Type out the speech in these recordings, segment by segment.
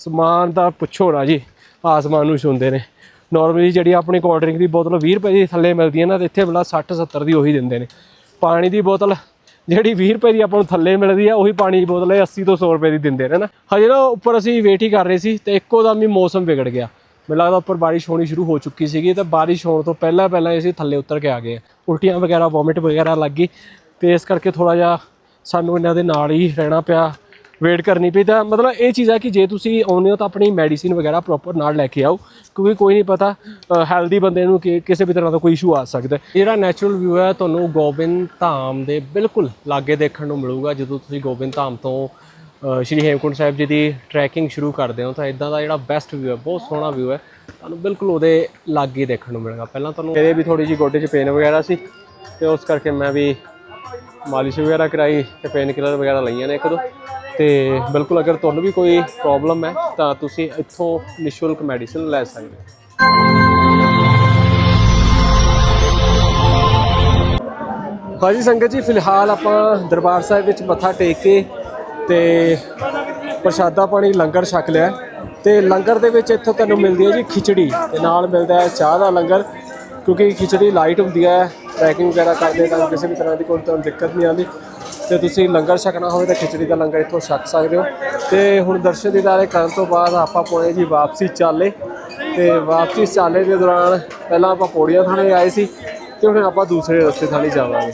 ਸਮਾਨ ਦਾ ਪੁੱਛੋ ਨਾ ਜੀ, ਆਸਮਾਨ ਨੂੰ ਛੂੰਦੇ ਨੇ। ਨਾਰਮਲੀ ਜਿਹੜੀ ਆਪਣੀ ਕੋਲਡ ਡਰਿੰਕ ਦੀ ਬੋਤਲ 20 ਰੁਪਏ ਦੀ ਥੱਲੇ ਮਿਲਦੀ ਹੈ ਨਾ, ਤੇ ਇੱਥੇ ਬਲਾ 60 70 ਦੀ ਉਹੀ ਦਿੰਦੇ ਨੇ। ਪਾਣੀ ਦੀ ਬੋਤਲ ਜਿਹੜੀ 20 ਰੁਪਏ ਦੀ ਆਪਾਂ ਨੂੰ ਥੱਲੇ ਮਿਲਦੀ ਆ ਉਹੀ ਪਾਣੀ ਦੀ ਬੋਤਲ ਇਹ 80 ਤੋਂ 100 ਰੁਪਏ ਦੀ ਦਿੰਦੇ ਨੇ ਨਾ। ਹਜੇ ਨਾ ਉੱਪਰ ਅਸੀਂ ਵੇਟ ਹੀ ਕਰ ਰਹੇ ਸੀ, ਤੇ ਇੱਕੋ ਦਮ ਹੀ ਮੌਸਮ ਵਿਗੜ ਗਿਆ। ਮੈਨੂੰ ਲੱਗਦਾ ਉੱਪਰ ਬਾਰਿਸ਼ ਹੋਣੀ ਸ਼ੁਰੂ ਹੋ ਚੁੱਕੀ ਸੀਗੀ, ਤੇ ਬਾਰਿਸ਼ ਹੋਣ ਤੋਂ ਪਹਿਲਾਂ ਪਹਿਲਾਂ ਅਸੀਂ ਥੱਲੇ ਉਤਰ ਕੇ ਆ ਗਏ ਉਲਟੀਆਂ ਵਗੈਰਾ ਵੋਮਿਟ ਵਗੈਰਾ ਲੱਗ ਗਈ, ਤੇ ਇਸ ਕਰਕੇ ਥੋੜਾ ਜਿਹਾ ਸਾਨੂੰ ਇਹਨਾਂ ਦੇ ਨਾਲ ਹੀ ਰਹਿਣਾ ਪਿਆ। ਵੇਟ ਕਰਨੀ ਪਈ। ਤਾਂ ਮਤਲਬ ਇਹ ਚੀਜ਼ ਹੈ ਕਿ ਜੇ ਤੁਸੀਂ ਆਉਂਦੇ ਹੋ ਤਾਂ ਆਪਣੀ ਮੈਡੀਸਿਨ ਵਗੈਰਾ ਪ੍ਰੋਪਰ ਨਾਲ ਲੈ ਕੇ ਆਓ, ਕਿਉਂਕਿ ਕੋਈ ਨਹੀਂ ਪਤਾ ਹੈਲਦੀ ਬੰਦੇ ਨੂੰ ਕਿ ਕਿਸੇ ਵੀ ਤਰ੍ਹਾਂ ਦਾ ਕੋਈ ਇਸ਼ੂ ਆ ਸਕਦਾ ਜਿਹੜਾ ਨੈਚੁਰਲ ਵਿਊ ਹੈ, ਤੁਹਾਨੂੰ ਗੋਬਿੰਦ ਧਾਮ ਦੇ ਬਿਲਕੁਲ ਲਾਗੇ ਦੇਖਣ ਨੂੰ ਮਿਲੂਗਾ। ਜਦੋਂ ਤੁਸੀਂ ਗੋਬਿੰਦ ਧਾਮ ਤੋਂ ਸ਼੍ਰੀ ਹੇਮਕੁੰਟ ਸਾਹਿਬ ਜੀ ਦੀ ਟਰੈਕਿੰਗ ਸ਼ੁਰੂ ਕਰਦੇ ਹੋ, ਤਾਂ ਇਦਾਂ ਦਾ ਜਿਹੜਾ ਬੈਸਟ ਵਿਊ ਹੈ, ਬਹੁਤ ਸੋਹਣਾ ਵਿਊ ਹੈ, ਤੁਹਾਨੂੰ ਬਿਲਕੁਲ ਉਹਦੇ ਲਾਗੇ ਦੇਖਣ ਨੂੰ ਮਿਲੇਗਾ। ਪਹਿਲਾਂ ਤੁਹਾਨੂੰ ਮੇਰੇ ਵੀ ਥੋੜੀ ਜਿਹੀ ਗੋਡੇ 'ਚ ਪੇਨ ਵਗੈਰਾ ਸੀ, ਤੇ ਉਸ ਕਰਕੇ ਮੈਂ ਵੀ ਮਾਲਿਸ਼ ਵਗੈਰਾ ਕਰਾਈ ਤੇ ਪੇਨ ਕਿਲਰ ਵਗੈਰਾ ਲਈਆਂ ਨੇ ਇੱਕ ਦੋ। ਤੇ ਬਿਲਕੁਲ ਅਗਰ ਤੁਹਾਨੂੰ ਵੀ ਕੋਈ ਪ੍ਰੋਬਲਮ ਹੈ, ਤਾਂ ਤੁਸੀਂ ਇੱਥੋਂ ਨਿਸ਼ੁਲਕ ਮੈਡੀਸਿਨ ਲੈ ਸਕਦੇ ਹੋ। ਹਾਂਜੀ ਸੰਗਤ ਜੀ, ਫਿਲਹਾਲ ਆਪਾਂ ਦਰਬਾਰ ਸਾਹਿਬ ਵਿੱਚ ਮੱਥਾ ਟੇਕ ਕੇ ਤੇ ਪ੍ਰਸ਼ਾਦਾ ਪਾਣੀ ਲੰਗਰ ਛਕ ਲਿਆ ਤੇ ਲੰਗਰ ਦੇ ਵਿੱਚ ਇੱਥੋਂ ਤੁਹਾਨੂੰ ਮਿਲਦੀ ਹੈ ਜੀ ਖਿਚੜੀ ਤੇ ਨਾਲ ਮਿਲਦਾ ਹੈ ਚਾਹ ਦਾ ਲੰਗਰ, ਕਿਉਂਕਿ ਖਿਚੜੀ ਲਾਈਟ ਹੁੰਦੀ ਹੈ ਟਰੈਕਿੰਗ ਵਗੈਰਾ ਕਰਦੇ ਤਾਂ ਕਿਸੇ ਵੀ ਤਰ੍ਹਾਂ ਦੀ ਕੋਈ ਤੁਹਾਨੂੰ ਦਿੱਕਤ ਨਹੀਂ ਆਉਂਦੀ। ਤੇ ਤੁਸੀਂ ਲੰਗਰ ਛਕਣਾ ਹੋਵੇ ਤਾਂ ਖਿਚੜੀ ਦਾ ਲੰਗਰ ਇੱਥੋਂ ਛਕ ਸਕਦੇ ਹੋ। ਤੇ ਹੁਣ ਦਰਸ਼ਨ ਦੀਦਾਰੇ ਕਰਨ ਤੋਂ ਬਾਅਦ ਆਪਾਂ ਪਹੁੰਚੇ ਜੀ ਵਾਪਸੀ ਚਾਲੇ। ਤੇ ਵਾਪਸੀ ਚਾਲੇ ਦੇ ਦੌਰਾਨ ਪਹਿਲਾਂ ਆਪਾਂ ਪੌੜੀਆਂ ਥਾਣੇ ਆਏ ਸੀ ਤੇ ਹੁਣ ਆਪਾਂ ਦੂਸਰੇ ਰਸਤੇ ਥਾਣੀ ਜਾਵਾਂਗੇ।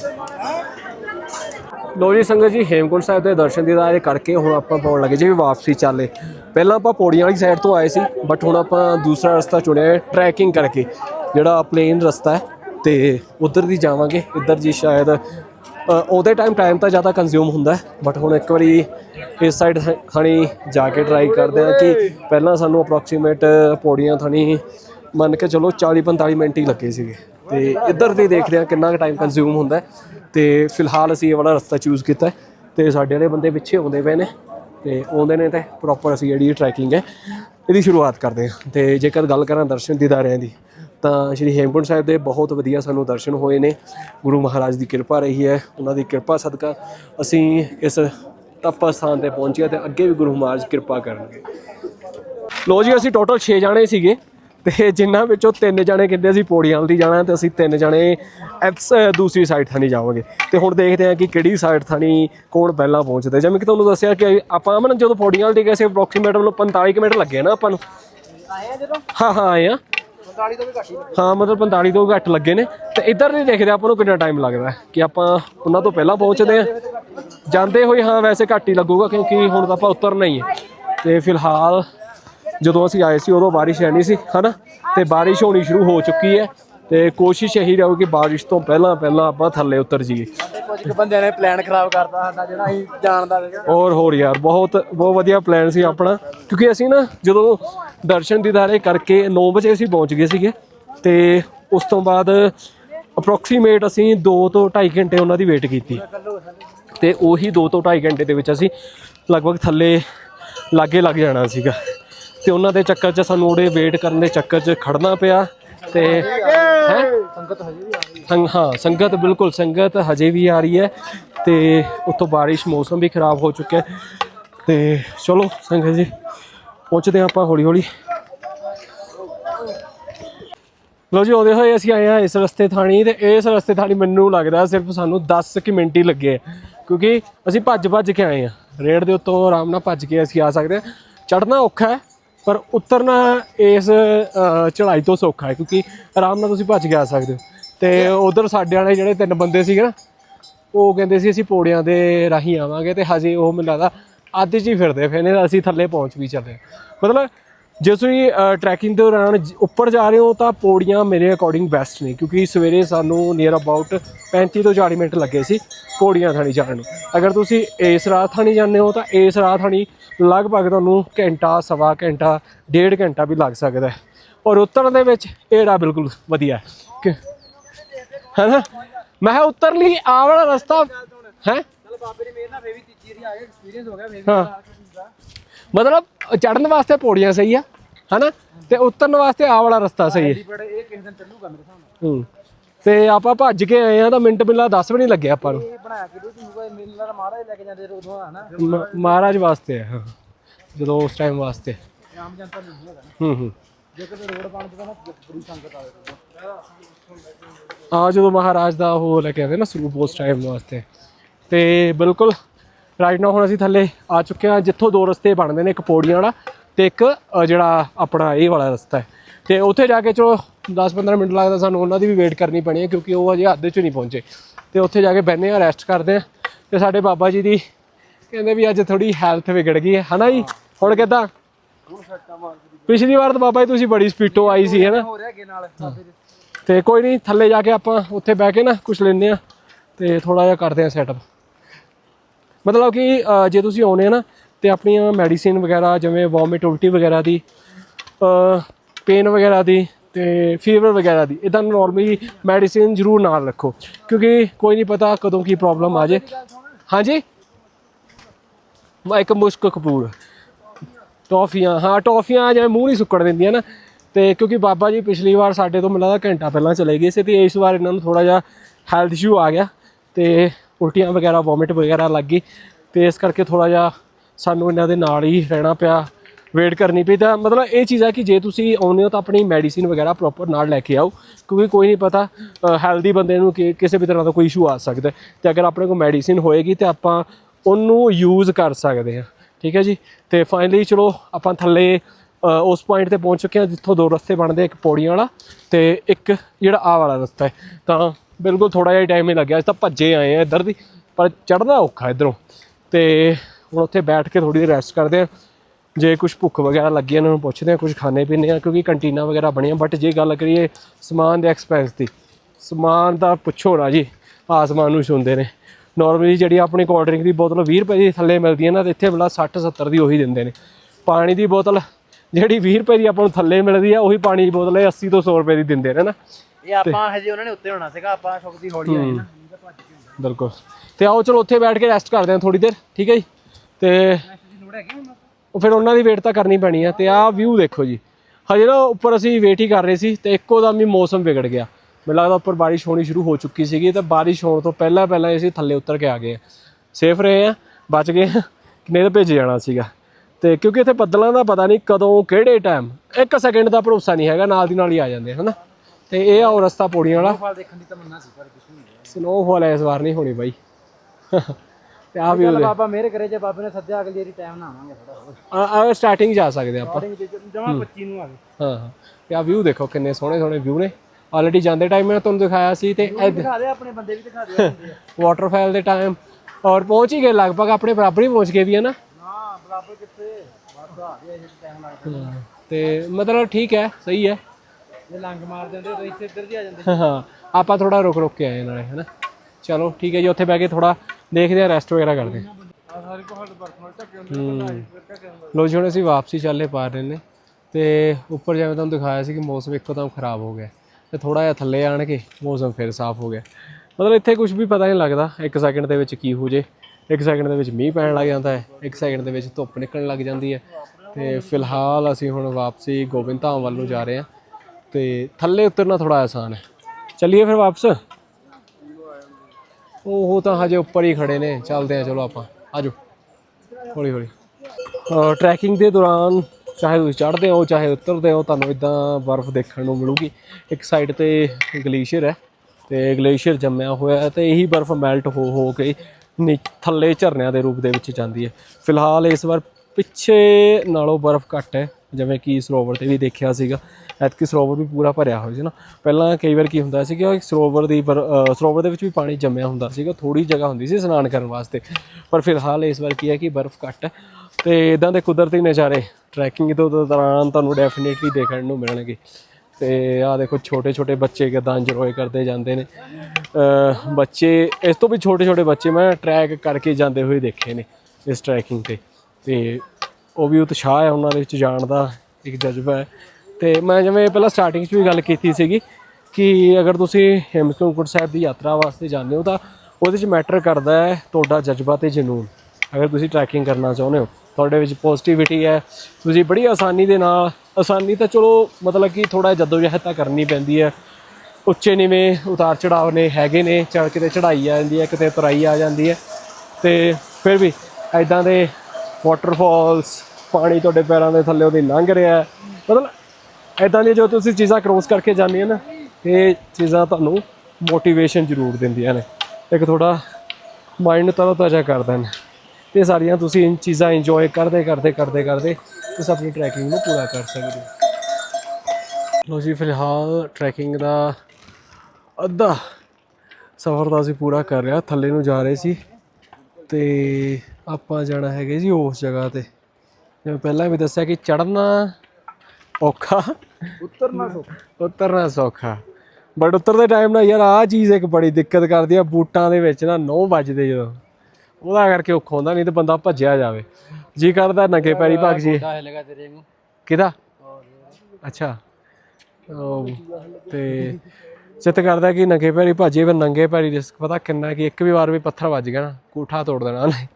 ਲੋ ਜੀ ਸੰਗਤ ਜੀ, ਹੇਮਕੁੰਟ ਸਾਹਿਬ ਦੇ ਦਰਸ਼ਨ ਦੀਦਾਰੇ ਕਰਕੇ ਹੁਣ ਆਪਾਂ ਪਾਉਣ ਲੱਗੇ ਜੀ ਵਾਪਸੀ ਚਾਲੇ। ਪਹਿਲਾਂ ਆਪਾਂ ਪੌੜੀਆਂ ਵਾਲੀ ਸਾਈਡ ਤੋਂ ਆਏ ਸੀ ਬਟ ਹੁਣ ਆਪਾਂ ਦੂਸਰਾ ਰਸਤਾ ਚੁਣਿਆ ਹੈ ਟਰੈਕਿੰਗ ਕਰਕੇ, ਜਿਹੜਾ ਪਲੇਨ ਰਸਤਾ ਹੈ। ਤੇ ਉਧਰ ਦੀ ਜਾਵਾਂਗੇ, ਇੱਧਰ ਜੀ ਸ਼ਾਇਦ ਉਹਦੇ ਟਾਈਮ ਟਾਈਮ ਤਾਂ ਜ਼ਿਆਦਾ ਕੰਜ਼ਿਊਮ ਹੁੰਦਾ ਬਟ ਹੁਣ ਇੱਕ ਵਾਰੀ ਇਸ ਸਾਈਡ ਥਾਣੀ ਜਾ ਕੇ ਟਰਾਈ ਕਰਦੇ ਆ ਕਿ ਪਹਿਲਾਂ ਸਾਨੂੰ ਅਪਰੋਕਸੀਮੇਟ ਪੌੜੀਆਂ ਥਾਣੀ ਮੰਨ ਕੇ ਚਲੋ 40 45 ਮਿੰਟ ਹੀ ਲੱਗੇ ਸੀਗੇ ਤੇ ਇੱਧਰ ਦੀ ਦੇਖਦੇ ਆ ਕਿੰਨਾ ਕੁ ਟਾਈਮ ਕੰਜ਼ਿਊਮ ਹੁੰਦਾ ਹੈ। ਤੇ ਫਿਲਹਾਲ ਅਸੀਂ ਇਹ ਵਾਲਾ ਰਸਤਾ ਚੂਜ਼ ਕੀਤਾ ਹੈ ਤੇ ਸਾਡੇ ਵਾਲੇ ਬੰਦੇ ਪਿੱਛੇ ਆਉਂਦੇ ਪਏ ਨੇ ਤੇ ਆਉਂਦੇ ਨੇ ਤੇ ਪ੍ਰੋਪਰ ਅਸੀਂ ਜਿਹੜੀ ਟਰੈਕਿੰਗ ਹੈ, ਇਹਦੀ ਸ਼ੁਰੂਆਤ ਕਰਦੇ ਹਾਂ ਤੇ ਜੇਕਰ ਗੱਲ ਕਰਾਂ ਦਰਸ਼ਨ ਦੀਦਾਰਿਆਂ ਦੀ ਤਾਂ ਸ਼੍ਰੀ ਹੇਮਕੁੰਟ ਸਾਹਿਬ ਦੇ ਬਹੁਤ ਵਧੀਆ ਸਾਨੂੰ ਦਰਸ਼ਨ ਹੋਏ ਨੇ। ਗੁਰੂ ਮਹਾਰਾਜ ਦੀ ਕਿਰਪਾ ਰਹੀ ਹੈ ਉਹਨਾਂ ਦੀ ਕਿਰਪਾ ਸਦਕਾ ਅਸੀਂ ਇਸ ਤਪ ਸਥਾਨ ਤੇ ਪਹੁੰਚੇ ਤੇ ਅੱਗੇ ਵੀ ਗੁਰੂ ਮਹਾਰਾਜ ਕਿਰਪਾ ਕਰਨਗੇ। ਲੋ ਜੀ ਅਸੀਂ ਟੋਟਲ 6 ਜਾਣੇ ਸੀਗੇ ਤੇ ਜਿਨ੍ਹਾਂ ਵਿੱਚੋਂ ਤਿੰਨ ਜਾਣੇ ਕਹਿੰਦੇ ਅਸੀਂ ਪੌੜੀਆਂ ਵੱਲ ਦੀ ਜਾਣਾ ਤੇ ਅਸੀਂ ਤਿੰਨ ਜਾਣੇ ਐਕਸ ਦੂਸਰੀ ਸਾਈਡ ਥਾਣੀ ਜਾਵਾਂਗੇ। ਤੇ ਹੁਣ ਦੇਖਦੇ ਹਾਂ ਕਿ ਕਿਹੜੀ ਸਾਈਡ ਥਾਣੀ ਕੌਣ ਪਹਿਲਾਂ ਪਹੁੰਚਦਾ। ਜਿਵੇਂ ਕਿ ਤੁਹਾਨੂੰ ਦੱਸਿਆ ਕਿ ਆਪਾਂ ਅਮਨ ਜਦੋਂ ਪੌੜੀਆਂ ਵੱਲ ਦੀ ਗਏ ਸੀ ਅਪਰੋਕਸੀਮੇਟ ਵੱਲੋਂ 45 ਕੁ ਮਿੰਟ ਲੱਗੇ ਨਾ ਆਪਾਂ ਨੂੰ। ਆਏ ਆ ਜਦੋਂ? ਹਾਂ ਹਾਂ ਆਏ ਆ। 45 ਤੋਂ ਵੀ ਘੱਟ ਹੀ ਹਾਂ, ਮਤਲਬ 45 ਤੋਂ ਘੱਟ ਲੱਗੇ ਨੇ। ਤੇ ਇੱਧਰ ਨਹੀਂ ਦੇਖਦੇ ਆਪਾਂ ਨੂੰ ਕਿੰਨਾ ਟਾਈਮ ਲੱਗਦਾ। ਹੈ ਕਿ ਆਪਾਂ ਉਹਨਾਂ ਤੋਂ ਪਹਿਲਾਂ ਪਹੁੰਚਦੇ ਆ ਜਾਂਦੇ ਹੋਏ ਹਾਂ, ਵੈਸੇ ਘੱਟ ਹੀ ਲੱਗੂਗਾ, ਕਿਉਂਕਿ ਹੁਣ ਤਾਂ ਆਪਾਂ ਉਤਰਨਾ ਹੀ ਹੈ। ਤੇ ਫਿਲਹਾਲ ਜਦੋਂ ਅਸੀਂ ਆਏ ਸੀ, ਉਦੋਂ ਬਾਰਿਸ਼ ਹੈ ਨਹੀਂ ਸੀ, ਹਨਾ? ਤੇ ਬਾਰਿਸ਼ ਹੋਣੀ ਸ਼ੁਰੂ ਹੋ ਚੁੱਕੀ ਹੈ। ਤੇ ਕੋਸ਼ਿਸ਼ ਇਹੀ ਰਹੂ ਕਿ ਬਾਰਿਸ਼ ਤੋਂ ਪਹਿਲਾਂ ਪਹਿਲਾਂ ਆਪਾਂ ਥੱਲੇ ਉਤਰ ਜਾਈਏ। ਕੁਝ ਕੁ ਬੰਦਿਆਂ ਨੇ ਪਲਾਨ ਖਰਾਬ ਕਰਤਾ ਸਾਡਾ ਜਿਹੜਾ ਅਸੀਂ ਜਾਣ ਦਾ ਸੀਗਾ। ਔਰ ਹੋਰ ਯਾਰ ਬਹੁਤ ਬਹੁਤ ਵਧੀਆ ਪਲਾਨ ਸੀ ਆਪਣਾ। ਕਿਉਂਕਿ ਅਸੀਂ ਨਾ ਜਦੋਂ ਦਰਸ਼ਨ ਦੀਦਾਰੇ ਕਰਕੇ 9 ਵਜੇ ਅਸੀਂ ਪਹੁੰਚ ਗਏ ਸੀਗੇ ਤੇ ਉਸ ਤੋਂ ਬਾਅਦ ਅਪਰੋਕਸੀਮੇਟ ਅਸੀਂ 2 ਤੋਂ 2.5 ਘੰਟੇ ਉਹਨਾਂ ਦੀ ਵੇਟ ਕੀਤੀ। ਤੇ ਉਹੀ 2 ਤੋਂ 2.5 ਘੰਟੇ ਦੇ ਵਿੱਚ ਅਸੀਂ ਲਗਭਗ ਥੱਲੇ ਲਾਗੇ ਲੱਗ ਜਾਣਾ ਸੀਗਾ। ਤੇ ਉਹਨਾਂ ਦੇ ਚੱਕਰ 'ਚ ਸਾਨੂੰ ਉਹਦੇ ਵੇਟ ਕਰਨ ਦੇ ਚੱਕਰ 'ਚ ਖੜਨਾ ਪਿਆ ਤੇ ਹੈ? ਸੰਗਤ ਹਜੇ ਵੀ ਆ ਰਹੀ ਸੰਗ, ਹਾਂ, ਸੰਗਤ ਬਿਲਕੁਲ, ਸੰਗਤ ਹਜੇ ਵੀ ਆ ਰਹੀ ਹੈ ਤੇ ਉੱਤੋਂ ਬਾਰਿਸ਼ ਮੌਸਮ ਵੀ ਖਰਾਬ ਹੋ ਚੁੱਕਿਆ ਹੈ। ਤੇ ਚਲੋ ਸੰਗਤ ਜੀ, ਪਹੁੰਚਦੇ ਹਾਂ ਆਪਾਂ ਹੌਲੀ ਹੌਲੀ ਲੋ ਜੀ, ਆਉਂਦੇ ਹੋਏ ਅਸੀਂ ਆਏ ਆ ਇਸ ਰਸਤੇ ਥਾਣੀ ਤੇ ਇਸ ਰਸਤੇ ਥਾਣੀ ਮੈਨੂੰ ਲੱਗਦਾ ਸਿਰਫ ਸਾਨੂੰ 10 ਕਿ ਮਿੰਟ ਹੀ ਲੱਗੇ ਆ। ਕਿਉਂਕਿ ਅਸੀਂ ਭੱਜ ਭੱਜ ਕੇ ਆਏ ਆ ਰੇਡ ਦੇ ਉੱਤੋਂ ਆਰਾਮ ਨਾਲ ਭੱਜ ਕੇ ਅਸੀਂ ਆ ਸਕਦੇ ਹਾਂ। ਚੜਨਾ ਔਖਾ ਹੈ ਪਰ ਉਤਰਨਾ ਇਸ ਚੜ੍ਹਾਈ ਤੋਂ ਸੌਖਾ ਹੈ ਕਿਉਂਕਿ ਆਰਾਮ ਨਾਲ ਤੁਸੀਂ ਭੱਜ ਕੇ ਆ ਸਕਦੇ ਹੋ। ਤੇ ਉਧਰ ਸਾਡੇ ਵਾਲੇ ਜਿਹੜੇ ਤਿੰਨ ਬੰਦੇ ਸੀਗੇ ਨਾ ਉਹ ਕਹਿੰਦੇ ਸੀ ਅਸੀਂ ਪੌੜੀਆਂ ਦੇ ਰਾਹੀਂ ਆਵਾਂਗੇ ਤੇ ਹਜੇ ਉਹ ਮੈਨੂੰ ਲੱਗਦਾ ਅੱਧ 'ਚ ਹੀ ਫਿਰਦੇ ਪਏ ਨੇ ਅਸੀਂ ਥੱਲੇ ਪਹੁੰਚ ਵੀ ਚੱਲੇ ਮਤਲਬ ਜੇ ਤੁਸੀਂ ਟਰੈਕਿੰਗ ਦੇ ਦੌਰਾਨ ਉੱਪਰ ਜਾ ਰਹੇ ਹੋ ਤਾਂ ਪੌੜੀਆਂ ਮੇਰੇ ਅਕੋਰਡਿੰਗ ਬੈਸਟ ਨੇ ਕਿਉਂਕਿ ਸਵੇਰੇ ਸਾਨੂੰ ਨੀਅਰ ਅਬਾਊਟ 35 ਤੋਂ 40 ਮਿੰਟ ਲੱਗੇ ਸੀ ਪੌੜੀਆਂ ਥਾਣੀ ਜਾਣ ਨੂੰ। ਅਗਰ ਤੁਸੀਂ ਇਸ ਰਾਹ ਥਾਣੀ ਜਾਂਦੇ ਹੋ ਤਾਂ ਇਸ ਰਾਹ ਥਾਣੀ ਲਗਭਗ ਤੁਹਾਨੂੰ ਘੰਟਾ ਸਵਾ ਘੰਟਾ ਡੇਢ ਘੰਟਾ ਵੀ ਲੱਗ ਸਕਦਾ ਹੈ। ਔਰ ਉਤਰਨ ਦੇ ਵਿੱਚ ਇਹ ਬਿਲਕੁਲ ਵਧੀਆ ਹੈ। ਹੈਨਾ? ਮੈਂ ਉੱਤਰ ਲਈ ਆ ਵਾਲਾ ਰਸਤਾ ਹੈ? ਚਲ ਬਾਬੇ ਦੀ ਮਿਹਰ ਨਾਲ ਫੇਰ ਵੀ ਤੀਜੀ ਵਾਰੀ ਆ ਗਿਆ ਐਕਸਪੀਰੀਅੰਸ ਹੋ ਗਿਆ ਫੇਰ ਵੀ ਹਾਂ। ਮਤਲਬ ਚੜਨ ਵਾਸਤੇ ਪੌੜੀਆਂ ਸਹੀ ਆ ਹਨਾ? ਤੇ ਉਤਰਨ ਵਾਸਤੇ ਆ ਵਾਲਾ ਰਸਤਾ ਸਹੀ ਹੈ ਬੜੇ ਇਹ ਕਿਸੇ ਦਿਨ ਚੱਲੂਗਾ ਮੇਰੇ ਹਿਸਾਬ ਨਾਲ। ਹੂੰ। ਤੇ ਆਪਾਂ ਭੱਜ ਕੇ ਆਏ ਆ ਤਾਂ ਮਿੰਟ ਬਿੱਲਾ 10 ਵੀ ਨਹੀਂ ਲੱਗੇ ਆਪਾਂ ਨੂੰ। ਇਹ ਕਿ ਮੇਲੇ ਮਹਾਰਾਜ ਲੈ ਕੇ ਜਾਂਦੇ ਉਦੋਂ ਹਨਾ? ਮ- ਮਹਾਰਾਜ ਵਾਸਤੇ ਆ ਹਾਂ। ਜਦੋਂ ਉਸ ਟਾਈਮ ਵਾਸਤੇ। ਆਮ ਜਨਤਾ ਨਹੀਂ ਹੈਗਾ ਹੂੰ ਹੂੰ। ਜੇ ਕਿਤੇ ਰੋਡ ਬਣ ਜਵੇ ਨਾ ਬੜੀ ਸੰਗਤ ਆਵੇ। ਆ ਜਦੋਂ ਮਹਾਰਾਜ ਦਾ ਉਹ ਲੈ ਕੇ ਆਉਂਦੇ ਨਾ ਸਰੂਪ ਉਸ ਟਾਈਮ ਵਾਸਤੇ। ਤੇ ਬਿਲਕੁਲ ਰਾਈਟ ਨਾਓ ਹੁਣ ਅਸੀਂ ਥੱਲੇ ਆ ਚੁੱਕੇ ਹਾਂ, ਜਿੱਥੋਂ ਦੋ ਰਸਤੇ ਬਣਦੇ ਨੇ, ਇੱਕ ਪੌੜੀਆਂ ਵਾਲਾ ਤੇ ਇੱਕ ਜਿਹੜਾ ਆਪਣਾ ਇਹ ਵਾਲਾ ਰਸਤਾ ਹੈ। ਤੇ ਉੱਥੇ ਜਾ ਕੇ ਚਲੋ 10-15 ਮਿੰਟ ਲੱਗਦਾ, ਸਾਨੂੰ ਉਹਨਾਂ ਦੀ ਵੀ ਵੇਟ ਕਰਨੀ ਪੈਣੀ ਹੈ, ਕਿਉਂਕਿ ਉਹ ਅਜੇ ਹੱਦ 'ਚ ਨਹੀਂ ਪਹੁੰਚੇ। ਤੇ ਉੱਥੇ ਜਾ ਕੇ ਬਹਿੰਦੇ ਆ ਰੈਸਟ ਕਰਦੇ ਆ ਤੇ ਸਾਡੇ ਬਾਬਾ ਜੀ ਦੀ ਕਹਿੰਦੇ ਵੀ ਅੱਜ ਥੋੜੀ ਹੈਲਥ ਵਿਗੜ ਗਈ ਹੈ। ਹਨਾ ਜੀ? ਹੁਣ ਕਿੱਦਾਂ? ਪਿਛਲੀ ਵਾਰ ਤਾਂ ਬਾਬਾ ਜੀ ਤੁਸੀਂ ਬੜੀ ਸਪੀਟੋ ਆਈ ਸੀ, ਹਨਾ? ਹੋ ਰਿਹਾ ਅੱਗੇ ਨਾਲ ਬਾਬੇ ਤੇ ਕੋਈ ਨਹੀਂ, ਥੱਲੇ ਜਾ ਕੇ ਆਪਾਂ ਉੱਥੇ ਬਹਿ ਕੇ ਨਾ ਕੁਝ ਲੈਂਦੇ ਆ ਤੇ ਥੋੜਾ ਜਿਹਾ ਕਰਦੇ ਆ ਸੈਟਅਪ ਮਤਲਬ ਕਿ ਜੇ ਤੁਸੀਂ ਆਉਨੇ ਆ ਨਾ, ਤੇ ਆਪਣੀਆਂ ਮੈਡੀਸਿਨ ਵਗੈਰਾ, ਜਿਵੇਂ ਵੋਮਿਟ ਉਲਟੀ ਵਗੈਰਾ ਦੀ ਪੇਨ ਵਗੈਰਾ ਦੀ ਤੇ ਫੀਵਰ ਵਗੈਰਾ ਦੀ ਇਦਾਂ ਨਾਰਮਲੀ ਮੈਡੀਸਿਨ ਜ਼ਰੂਰ ਨਾਲ ਰੱਖੋ। ਕਿਉਂਕਿ ਕੋਈ ਨਹੀਂ ਪਤਾ ਕਦੋਂ ਕੀ ਪ੍ਰੋਬਲਮ ਆ ਜੇ। ਹਾਂਜੀ? ਇੱਕ ਮੁਸ਼ਕ ਕਪੂਰ। ਟੌਫੀਆਂ, ਹਾਂ, ਟੌਫੀਆਂ ਜਿਵੇਂ ਮੂੰਹ ਨਹੀਂ ਸੁੱਕਣ ਦਿੰਦੀਆਂ ਨਾ, ਤੇ ਕਿਉਂਕਿ ਬਾਬਾ ਜੀ ਪਿਛਲੀ ਵਾਰ ਸਾਡੇ ਤੋਂ ਮੈਨੂੰ ਲੱਗਦਾ ਘੰਟਾ ਪਹਿਲਾਂ ਚਲੇ ਗਏ ਸੀ, ਤੇ ਇਸ ਵਾਰ ਇਹਨਾਂ ਨੂੰ ਥੋੜਾ ਜਿਹਾ ਹੈਲਥ ਇਸ਼ੂ ਆ ਗਿਆ, ਤੇ ਉਲਟੀਆਂ ਵਗੈਰਾ ਵੋਮਿਟ ਵਗੈਰਾ ਲੱਗ ਗਈ ਤੇ ਇਸ ਕਰਕੇ ਥੋੜਾ ਜਿਹਾ ਸਾਨੂੰ ਇਹਨਾਂ ਦੇ ਨਾਲ ਹੀ ਰਹਿਣਾ ਪਿਆ ਵੇਟ ਕਰਨੀ ਪਈ। ਤਾਂ ਮਤਲਬ ਇਹ ਚੀਜ਼ ਹੈ ਕਿ ਜੇ ਤੁਸੀਂ ਆਉਂਦੇ ਹੋ ਤਾਂ ਆਪਣੀ ਮੈਡੀਸਿਨ ਵਗੈਰਾ ਪ੍ਰੋਪਰ ਨਾਲ ਲੈ ਕੇ ਆਓ, ਕਿਉਂਕਿ ਕੋਈ ਨਹੀਂ ਪਤਾ ਹੈਲਦੀ ਬੰਦੇ ਨੂੰ ਕਿ- ਕਿਸੇ ਵੀ ਤਰ੍ਹਾਂ ਦਾ ਕੋਈ ਇਸ਼ੂ ਆ ਸਕਦਾ ਹੈ ਤੇ ਅਗਰ ਆਪਣੇ ਕੋਲ ਮੈਡੀਸਿਨ ਹੋਏਗੀ ਤੇ ਆਪਾਂ ਉਹਨੂੰ ਯੂਜ਼ ਕਰ ਸਕਦੇ ਹਾਂ, ਠੀਕ ਹੈ ਜੀ? ਤੇ ਫਾਈਨਲੀ ਚਲੋ ਆਪਾਂ ਥੱਲੇ ਉਸ ਪੁਆਇੰਟ ਤੇ ਪਹੁੰਚ ਚੁੱਕੇ ਹਾਂ ਜਿੱਥੋਂ ਦੋ ਰਸਤੇ ਬਣਦੇ, ਇੱਕ ਪੌੜੀਆਂ ਵਾਲਾ ਤੇ ਇੱਕ ਜਿਹੜਾ ਆ ਵਾਲਾ ਰਸਤਾ ਹੈ। ਤਾਂ ਬਿਲਕੁਲ ਥੋੜਾ ਜਿਹਾ ਟਾਈਮ ਹੀ ਲੱਗਿਆ, ਅਸੀਂ ਤਾਂ ਭੱਜੇ ਆਏ ਆ ਇੱਧਰ ਦੀ, ਪਰ ਚੜ੍ਹਨਾ ਔਖਾ ਇੱਧਰੋਂ। ਤੇ ਹੁਣ ਉੱਥੇ ਬੈਠ ਕੇ ਥੋੜੀ ਦੇਰ ਰੈਸਟ ਕਰਦੇ ਆ ਜੇ ਕੁਝ ਭੁੱਖ ਵਗੈਰਾ ਲੱਗੀ ਇਹਨਾਂ ਨੂੰ ਪੁੱਛਦੇ ਆ ਕੁਝ ਖਾਣੇ ਪੀਣੇ ਆ, ਕਿਉਂਕਿ ਕੰਟੀਨਾਂ ਵਗੈਰਾ ਬਣੀਆਂ ਬਟ ਜੇ ਗੱਲ ਕਰੀਏ ਸਮਾਨ ਦੇ ਐਕਸਪੈਂਸ ਦੀ, ਸਮਾਨ ਦਾ ਪੁੱਛੋ ਨਾ ਜੀ, ਆਸਮਾਨ ਨੂੰ ਛੂੰਦੇ ਨੇ। ਨਾਰਮਲੀ ਜਿਹੜੀ ਆਪਣੀ ਕੋਲਡ ਡਰਿੰਕ ਦੀ ਬੋਤਲ 20 ਰੁਪਏ ਦੀ ਥੱਲੇ ਮਿਲਦੀ ਹੈ ਨਾ, ਤੇ ਇੱਥੇ ਬਲਾ 60 70 ਦੀ ਉਹੀ ਦਿੰਦੇ ਨੇ। ਪਾਣੀ ਦੀ ਬੋਤਲ ਜਿਹੜੀ 20 ਰੁਪਏ ਦੀ ਆਪਾਂ ਨੂੰ ਥੱਲੇ ਮਿਲਦੀ ਆ ਉਹੀ ਪਾਣੀ ਦੀ ਬੋਤਲ ਇਹ 80 ਤੋਂ 100 ਰੁਪਏ ਦੀ ਦਿੰਦੇ ਨੇ ਨਾ। ਇਹ ਆਪਾਂ ਹਜੇ ਉਹਨਾਂ ਨੇ ਉੱਤੇ ਹੋਣਾ ਸੀਗਾ ਆਪਾਂ ਸ਼ੌਕ ਦੀ ਹੌਲੀ ਆਏ ਨਾ ਬਿਲਕੁਲ। ਤੇ ਆਓ ਚਲੋ ਉੱਥੇ ਬੈਠ ਕੇ ਰੈਸਟ ਕਰਦੇ ਹਾਂ ਥੋੜੀ ਦੇਰ ਠੀਕ ਹੈ ਜੀ? ਤੇ ਉਹ ਫਿਰ ਉਹਨਾਂ ਦੀ ਵੇਟ ਤਾਂ ਕਰਨੀ ਪੈਣੀ ਆ। ਤੇ ਆਹ ਵਿਊ ਦੇਖੋ ਜੀ। ਹਜੇ ਨਾ ਉੱਪਰ ਅਸੀਂ ਵੇਟ ਹੀ ਕਰ ਰਹੇ ਸੀ ਤੇ ਇੱਕੋ ਦਮ ਹੀ ਮੌਸਮ ਵਿਗੜ ਗਿਆ। ਮੈਨੂੰ ਲੱਗਦਾ ਉੱਪਰ ਬਾਰਿਸ਼ ਹੋਣੀ ਸ਼ੁਰੂ ਹੋ ਚੁੱਕੀ ਸੀਗੀ ਤੇ ਬਾਰਿਸ਼ ਹੋਣ ਤੋਂ ਪਹਿਲਾਂ ਪਹਿਲਾਂ ਅਸੀਂ ਥੱਲੇ ਉਤਰ ਕੇ ਆ ਗਏ ਆ। ਸੇਫ ਰਹੇ ਆ ਬਚ ਗਏ ਨਹੀਂ ਤਾਂ ਭੇਜ ਜਾਣਾ ਸੀਗਾ। ਤੇ ਕਿਉਂਕਿ ਇੱਥੇ ਬੱਦਲਾਂ ਦਾ ਪਤਾ ਨਹੀਂ ਕਦੋਂ ਕਿਹੜੇ ਟਾਈਮ ਇੱਕ ਸੈਕਿੰਡ ਦਾ ਭਰੋਸਾ ਨਹੀਂ ਹੈਗਾ ਨਾਲ ਦੀ ਨਾਲ ਹੀ ਆ ਜਾਂਦੇ ਹਨਾ? ਤੇ ਇਹ ਆ ਉਹ ਰਸਤਾ ਪੌੜੀਆਂ ਵਾਲਾ। ਫਲ ਦੇਖਣ ਦੀ ਤਮੰਨਾ ਸੀ ਪਰ ਕੁਝ ਨਹੀਂ ਹੋਇਆ। ਸਨੋਫਾਲ ਇਸ ਵਾਰ ਨਹੀਂ ਹੋਣੀ ਬਾਈ। ਤੇ ਆ ਵੀ ਚੱਲ ਬਾਬਾ ਮਿਹਰ ਕਰੇ ਜੇ ਬਾਬੇ ਨੇ ਸੱਦਿਆ ਅਗਲੀ ਵਾਰੀ ਟਾਈਮ ਨਾ ਆਵਾਂਗੇ ਥੋੜਾ ਆ ਸਟਾਰਟਿੰਗ ਜਾ ਸਕਦੇ ਆਪਾਂ। ਜਮਾ 25 ਨੂੰ ਆ ਗਏ। ਹਾਂ ਹਾਂ। ਤੇ ਆ ਵਿਊ ਦੇਖੋ ਕਿੰਨੇ ਸੋਹਣੇ ਸੋਹਣੇ ਵਿਊ ਨੇ। ਆਲਰੇਡੀ ਜਾਂਦੇ ਟਾਈਮ ਮੈਂ ਤੁਹਾਨੂੰ ਦਿਖਾਇਆ ਸੀ ਤੇ ਦਿਖਾ ਦੇ ਆਪਣੇ ਬੰਦੇ ਵੀ ਦਿਖਾ ਦੇ ਵਾਟਰਫਾਲ ਦੇ ਟਾਈਮ ਔਰ ਪਹੁੰਚ ਹੀ ਗਏ ਲਗਭਗ ਆਪਣੇ ਬਰਾਬਰ ਹੀ ਪਹੁੰਚ ਗਏ ਵੀ ਹੈ ਨਾ ਨਾ ਬਰਾਬਰ ਕਿੱਥੇ? ਵੱਧ ਆ ਗਿਆ ਇਹ ਟਾਈਮ ਲੱਗਦਾ। ਤੇ ਮਤਲਬ ਠੀਕ ਹੈ ਸਹੀ ਹੈ ਜੇ ਲੰਗ ਮਾਰ ਦਿੰਦੇ ਤਾਂ ਇੱਥੇ ਇੱਧਰ ਦੀ ਆ ਜਾਂਦੇ। ਹਾਂ ਆਪਾਂ ਥੋੜਾ ਰੁਕ ਰੁਕ ਕੇ ਆਏ ਨਾਲੇ ਹੈ ਨਾ? ਚਲੋ ਠੀਕ ਹੈ ਜੀ ਉੱਥੇ ਬਹਿ ਕੇ ਥੋੜਾ ਦੇਖਦੇ ਆ ਰੈਸਟ ਵਗੈਰਾ ਕਰਦੇ ਆ ਆ ਸਾਰੇ ਕੋਲ ਬਰਫ ਢੱਕੇ ਹੁੰਦੇ ਲੋ ਜੀ ਹੁਣ ਅਸੀਂ ਵਾਪਸੀ ਚੱਲੇ ਪਾ ਰਹੇ ਨੇ ਤੇ ਉੱਪਰ ਜਿਵੇਂ ਤੁਹਾਨੂੰ ਦਿਖਾਇਆ ਸੀ ਕਿ ਮੌਸਮ ਇੱਕਦਮ ਖਰਾਬ ਹੋ ਗਿਆ ਤੇ ਥੋੜਾ ਜਿਹਾ ਥੱਲੇ ਆਣ ਕੇ ਮੌਸਮ ਫਿਰ ਸਾਫ਼ ਹੋ ਗਿਆ। ਮਤਲਬ ਇੱਥੇ ਕੁਝ ਵੀ ਪਤਾ ਨਹੀਂ ਲੱਗਦਾ ਇੱਕ ਸੈਕਿੰਡ ਦੇ ਵਿੱਚ ਕੀ ਹੋ ਜੇ ਇੱਕ ਸੈਕਿੰਡ ਦੇ ਵਿੱਚ ਮੀਂਹ ਪੈਣ ਲੱਗ ਜਾਂਦਾ ਹੈ ਇੱਕ ਸੈਕਿੰਡ ਦੇ ਵਿੱਚ ਧੁੱਪ ਨਿਕਲਣ ਲੱਗ ਜਾਂਦੀ ਹੈ ਤੇ ਫਿਲਹਾਲ ਅਸੀਂ ਹੁਣ ਵਾਪਸੀ ਗੋਬਿੰਦ ਧਾਮ ਵੱਲ ਨੂੰ ਜਾ ਰਹੇ ਹਾਂ। ਤੇ ਥੱਲੇ ਉਤਰਨਾ ਥੋੜਾ ਆਸਾਨ ਹੈ। ਚੱਲੀਏ ਫਿਰ ਵਾਪਸ? ਉਹ ਤਾਂ ਹਜੇ ਉੱਪਰ ਹੀ ਖੜੇ ਨੇ। ਚੱਲਦੇ ਆ ਚਲੋ ਆਪਾਂ। ਆਜੋ। ਹੌਲੀ ਹੌਲੀ। ਟਰੈਕਿੰਗ ਦੇ ਦੌਰਾਨ ਚਾਹੇ ਤੁਸੀਂ ਚੜ੍ਹਦੇ ਹੋ, ਚਾਹੇ ਉਤਰਦੇ ਹੋ, ਤੁਹਾਨੂੰ ਇਦਾਂ ਬਰਫ਼ ਦੇਖਣ ਨੂੰ ਮਿਲੂਗੀ। ਇੱਕ ਸਾਈਡ ਤੇ ਗਲੇਸ਼ੀਅਰ ਹੈ ਤੇ ਗਲੇਸ਼ੀਅਰ ਜੰਮਿਆ ਹੋਇਆ ਹੈ ਤੇ ਇਹੀ ਬਰਫ਼ ਮੈਲਟ ਹੋ ਹੋ ਕੇ ਨੀ- ਥੱਲੇ ਝਰਨਿਆਂ ਦੇ ਰੂਪ ਦੇ ਵਿੱਚ ਜਾਂਦੀ ਹੈ। ਫਿਲਹਾਲ ਇਸ ਵਾਰ ਪਿੱਛੇ ਨਾਲੋਂ ਬਰਫ਼ ਘੱਟ ਹੈ। ਜਿਵੇਂ ਕਿ ਸਰੋਵਰ ਤੇ ਵੀ ਦੇਖਿਆ ਸੀਗਾ, ਐਤਕੀ ਸਰੋਵਰ ਵੀ ਪੂਰਾ ਭਰਿਆ ਹੋਇਆ ਸੀ ਨਾ। ਪਹਿਲਾਂ ਕਈ ਵਾਰ ਕੀ ਹੁੰਦਾ ਸੀ ਕਿ ਉਹ ਸਰੋਵਰ ਦੀ ਬਰ- ਸਰੋਵਰ ਦੇ ਵਿੱਚ ਵੀ ਪਾਣੀ ਜੰਮਿਆ ਹੁੰਦਾ ਸੀਗਾ ਥੋੜੀ ਜਗ੍ਹਾ ਹੁੰਦੀ ਸੀ ਇਸ਼ਨਾਨ ਕਰਨ ਵਾਸਤੇ। ਪਰ ਫਿਲਹਾਲ ਇਸ ਵਾਰ ਕੀ ਹੈ ਕਿ ਬਰਫ਼ ਘੱਟ ਹੈ। ਤੇ ਇਦਾਂ ਦੇ ਕੁਦਰਤੀ ਨਜ਼ਾਰੇ ਟਰੈਕਿੰਗ ਤੋਂ ਦੌਰਾਨ ਤੁਹਾਨੂੰ ਡੈਫੀਨੇਟਲੀ ਦੇਖਣ ਨੂੰ ਮਿਲਣਗੇ। ਤੇ ਆਹ ਦੇਖੋ ਛੋਟੇ ਛੋਟੇ ਬੱਚੇ ਕਿਦਾਂ ਇੰਜੋਏ ਕਰਦੇ ਜਾਂਦੇ ਨੇ। ਬੱਚੇ, ਇਸ ਤੋਂ ਵੀ ਛੋਟੇ ਛੋਟੇ ਬੱਚੇ ਮੈਂ ਟਰੈਕ ਕਰਕੇ ਜਾਂਦੇ ਹੋਏ ਦੇਖੇ ਨੇ, ਇਸ ਟਰੈਕਿੰਗ ਤੇ। ਤੇ ਉਹ ਵੀ ਉਤਸ਼ਾਹ ਹੈ ਉਹਨਾਂ ਦੇ ਵਿੱਚ ਜਾਣ ਦਾ, ਇੱਕ ਜਜ਼ਬਾ ਹੈ। ਤੇ ਮੈਂ ਜਿਵੇਂ ਪਹਿਲਾਂ ਸਟਾਰਟਿੰਗ 'ਚ ਵੀ ਗੱਲ ਕੀਤੀ ਸੀਗੀ ਕਿ ਅਗਰ ਤੁਸੀਂ ਹੇਮਕੁੰਟ ਸਾਹਿਬ ਦੀ ਯਾਤਰਾ ਵਾਸਤੇ ਜਾਂਦੇ ਹੋ ਤਾਂ ਉਹਦੇ 'ਚ ਮੈਟਰ ਕਰਦਾ ਹੈ ਤੁਹਾਡਾ ਜਜ਼ਬਾ ਤੇ ਜਨੂਨ। ਅਗਰ ਤੁਸੀਂ ਟਰੈਕਿੰਗ ਕਰਨਾ ਚਾਹੁੰਦੇ ਹੋ, ਤੁਹਾਡੇ ਵਿੱਚ ਪੋਜ਼ਿਟਿਵਿਟੀ ਹੈ, ਤੁਸੀਂ ਬੜੀ ਆਸਾਨੀ ਦੇ ਨਾਲ, ਆਸਾਨੀ ਤਾਂ ਚਲੋ ਮਤਲਬ ਕਿ ਥੋੜਾ ਜਦੋਜਹਿਦ ਤਾਂ ਕਰਨੀ ਪੈਂਦੀ ਹੈ। ਉੱਚੇ ਨੀਵੇਂ ਉਤਾਰ ਚੜਾਵ ਨੇ, ਹੈਗੇ ਨੇ ਚੜ ਕਿਤੇ ਚੜਾਈ ਆ ਜਾਂਦੀ ਹੈ, ਕਿਤੇ ਤਰਾਈ ਆ ਜਾਂਦੀ ਹੈ। ਤੇ ਫਿਰ ਵੀ ਐਦਾਂ ਦੇ ਵਾਟਰਫਾਲਸ ਪਾਣੀ ਤੁਹਾਡੇ ਪੈਰਾਂ ਦੇ ਥੱਲੇ ਉਹਦੀ ਲੰਘ ਰਿਹਾ ਹੈ। ਮਤਲਬ ਐਦਾਂ ਦੀਆਂ ਜੋ ਤੁਸੀਂ ਚੀਜ਼ਾਂ ਕ੍ਰੋਸ ਕਰਕੇ ਜਾਂਦੇ ਹੋ ਨਾ, ਇਹ ਚੀਜ਼ਾਂ ਤੁਹਾਨੂੰ ਮੋਟੀਵੇਸ਼ਨ ਜ਼ਰੂਰ ਦਿੰਦੀਆਂ ਨੇ। ਇੱਕ ਥੋੜਾ ਮਾਈਂਡ ਨੂੰ ਤਰੋ ਤਾਜ਼ਾ ਕਰਦਾ ਨੇ। ਤੇ ਸਾਰੀਆਂ ਤੁਸੀਂ ਇਨ ਚੀਜ਼ਾਂ ਇੰਜੋਏ ਕਰਦੇ ਕਰਦੇ ਕਰਦੇ ਕਰਦੇ ਤੁਸੀਂ ਆਪਣੀ ਟਰੈਕਿੰਗ ਨੂੰ ਪੂਰਾ ਕਰ ਸਕਦੇ ਹੋ। ਲੋ ਜੀ, ਫਿਲਹਾਲ ਟਰੈਕਿੰਗ ਦਾ ਅੱਧਾ ਸਫ਼ਰ ਤਾਂ ਅਸੀਂ ਪੂਰਾ ਕਰ ਰਿਹਾ ਥੱਲੇ ਨੂੰ ਜਾ ਰਹੇ ਸੀ ਤੇ ਆਪਾਂ ਜਾਣਾ ਹੈਗੇ ਜੀ ਉਸ ਜਗ੍ਹਾ ਤੇ। ਜਿਵੇਂ ਪਹਿਲਾਂ ਵੀ ਦੱਸਿਆ ਕਿ ਚੜਨਾ ਔਖਾ। ਉਤਰਨਾ ਸੌਖਾ। ਉਤਰਨਾ ਸੌਖਾ। ਬਟ ਉਤਰਦੇ ਟਾਈਮ ਨਾ ਯਾਰ ਆਹ ਚੀਜ਼ ਇੱਕ ਬੜੀ ਦਿੱਕਤ ਕਰਦੀ ਆ ਬੂਟਾਂ ਦੇ ਵਿੱਚ ਨਾ ਨੌ ਵੱਜਦੇ ਜਦੋਂ। ਉਹਦਾ ਕਰਕੇ ਔਖਾ ਹੁੰਦਾ ਨਹੀਂ ਤੇ ਬੰਦਾ ਭੱਜਿਆ ਜਾਵੇ। ਜੀ ਕਰਦਾ ਨੰਗੇ ਪੈਰੀ ਭੱਜ ਜੀ ਕਿਹਦਾ ਅੱਛਾ। ਤੇ ਚਿੱਤ ਕਰਦਾ ਕਿ ਨੰਗੇ ਪੈਰੀ ਭਾਜੇ ਪਰ ਨੰਗੇ ਪੈਰੀ ਰਿਸਕ ਪਤਾ ਕਿੰਨਾ ਕਿ ਇੱਕ ਵੀ ਵਾਰ ਵੀ ਪੱਥਰ ਵੱਜ ਗਿਆ ਨਾ ਕੂਠਾ ਤੋੜ ਦੇਣਾ ਉਹਨੇ।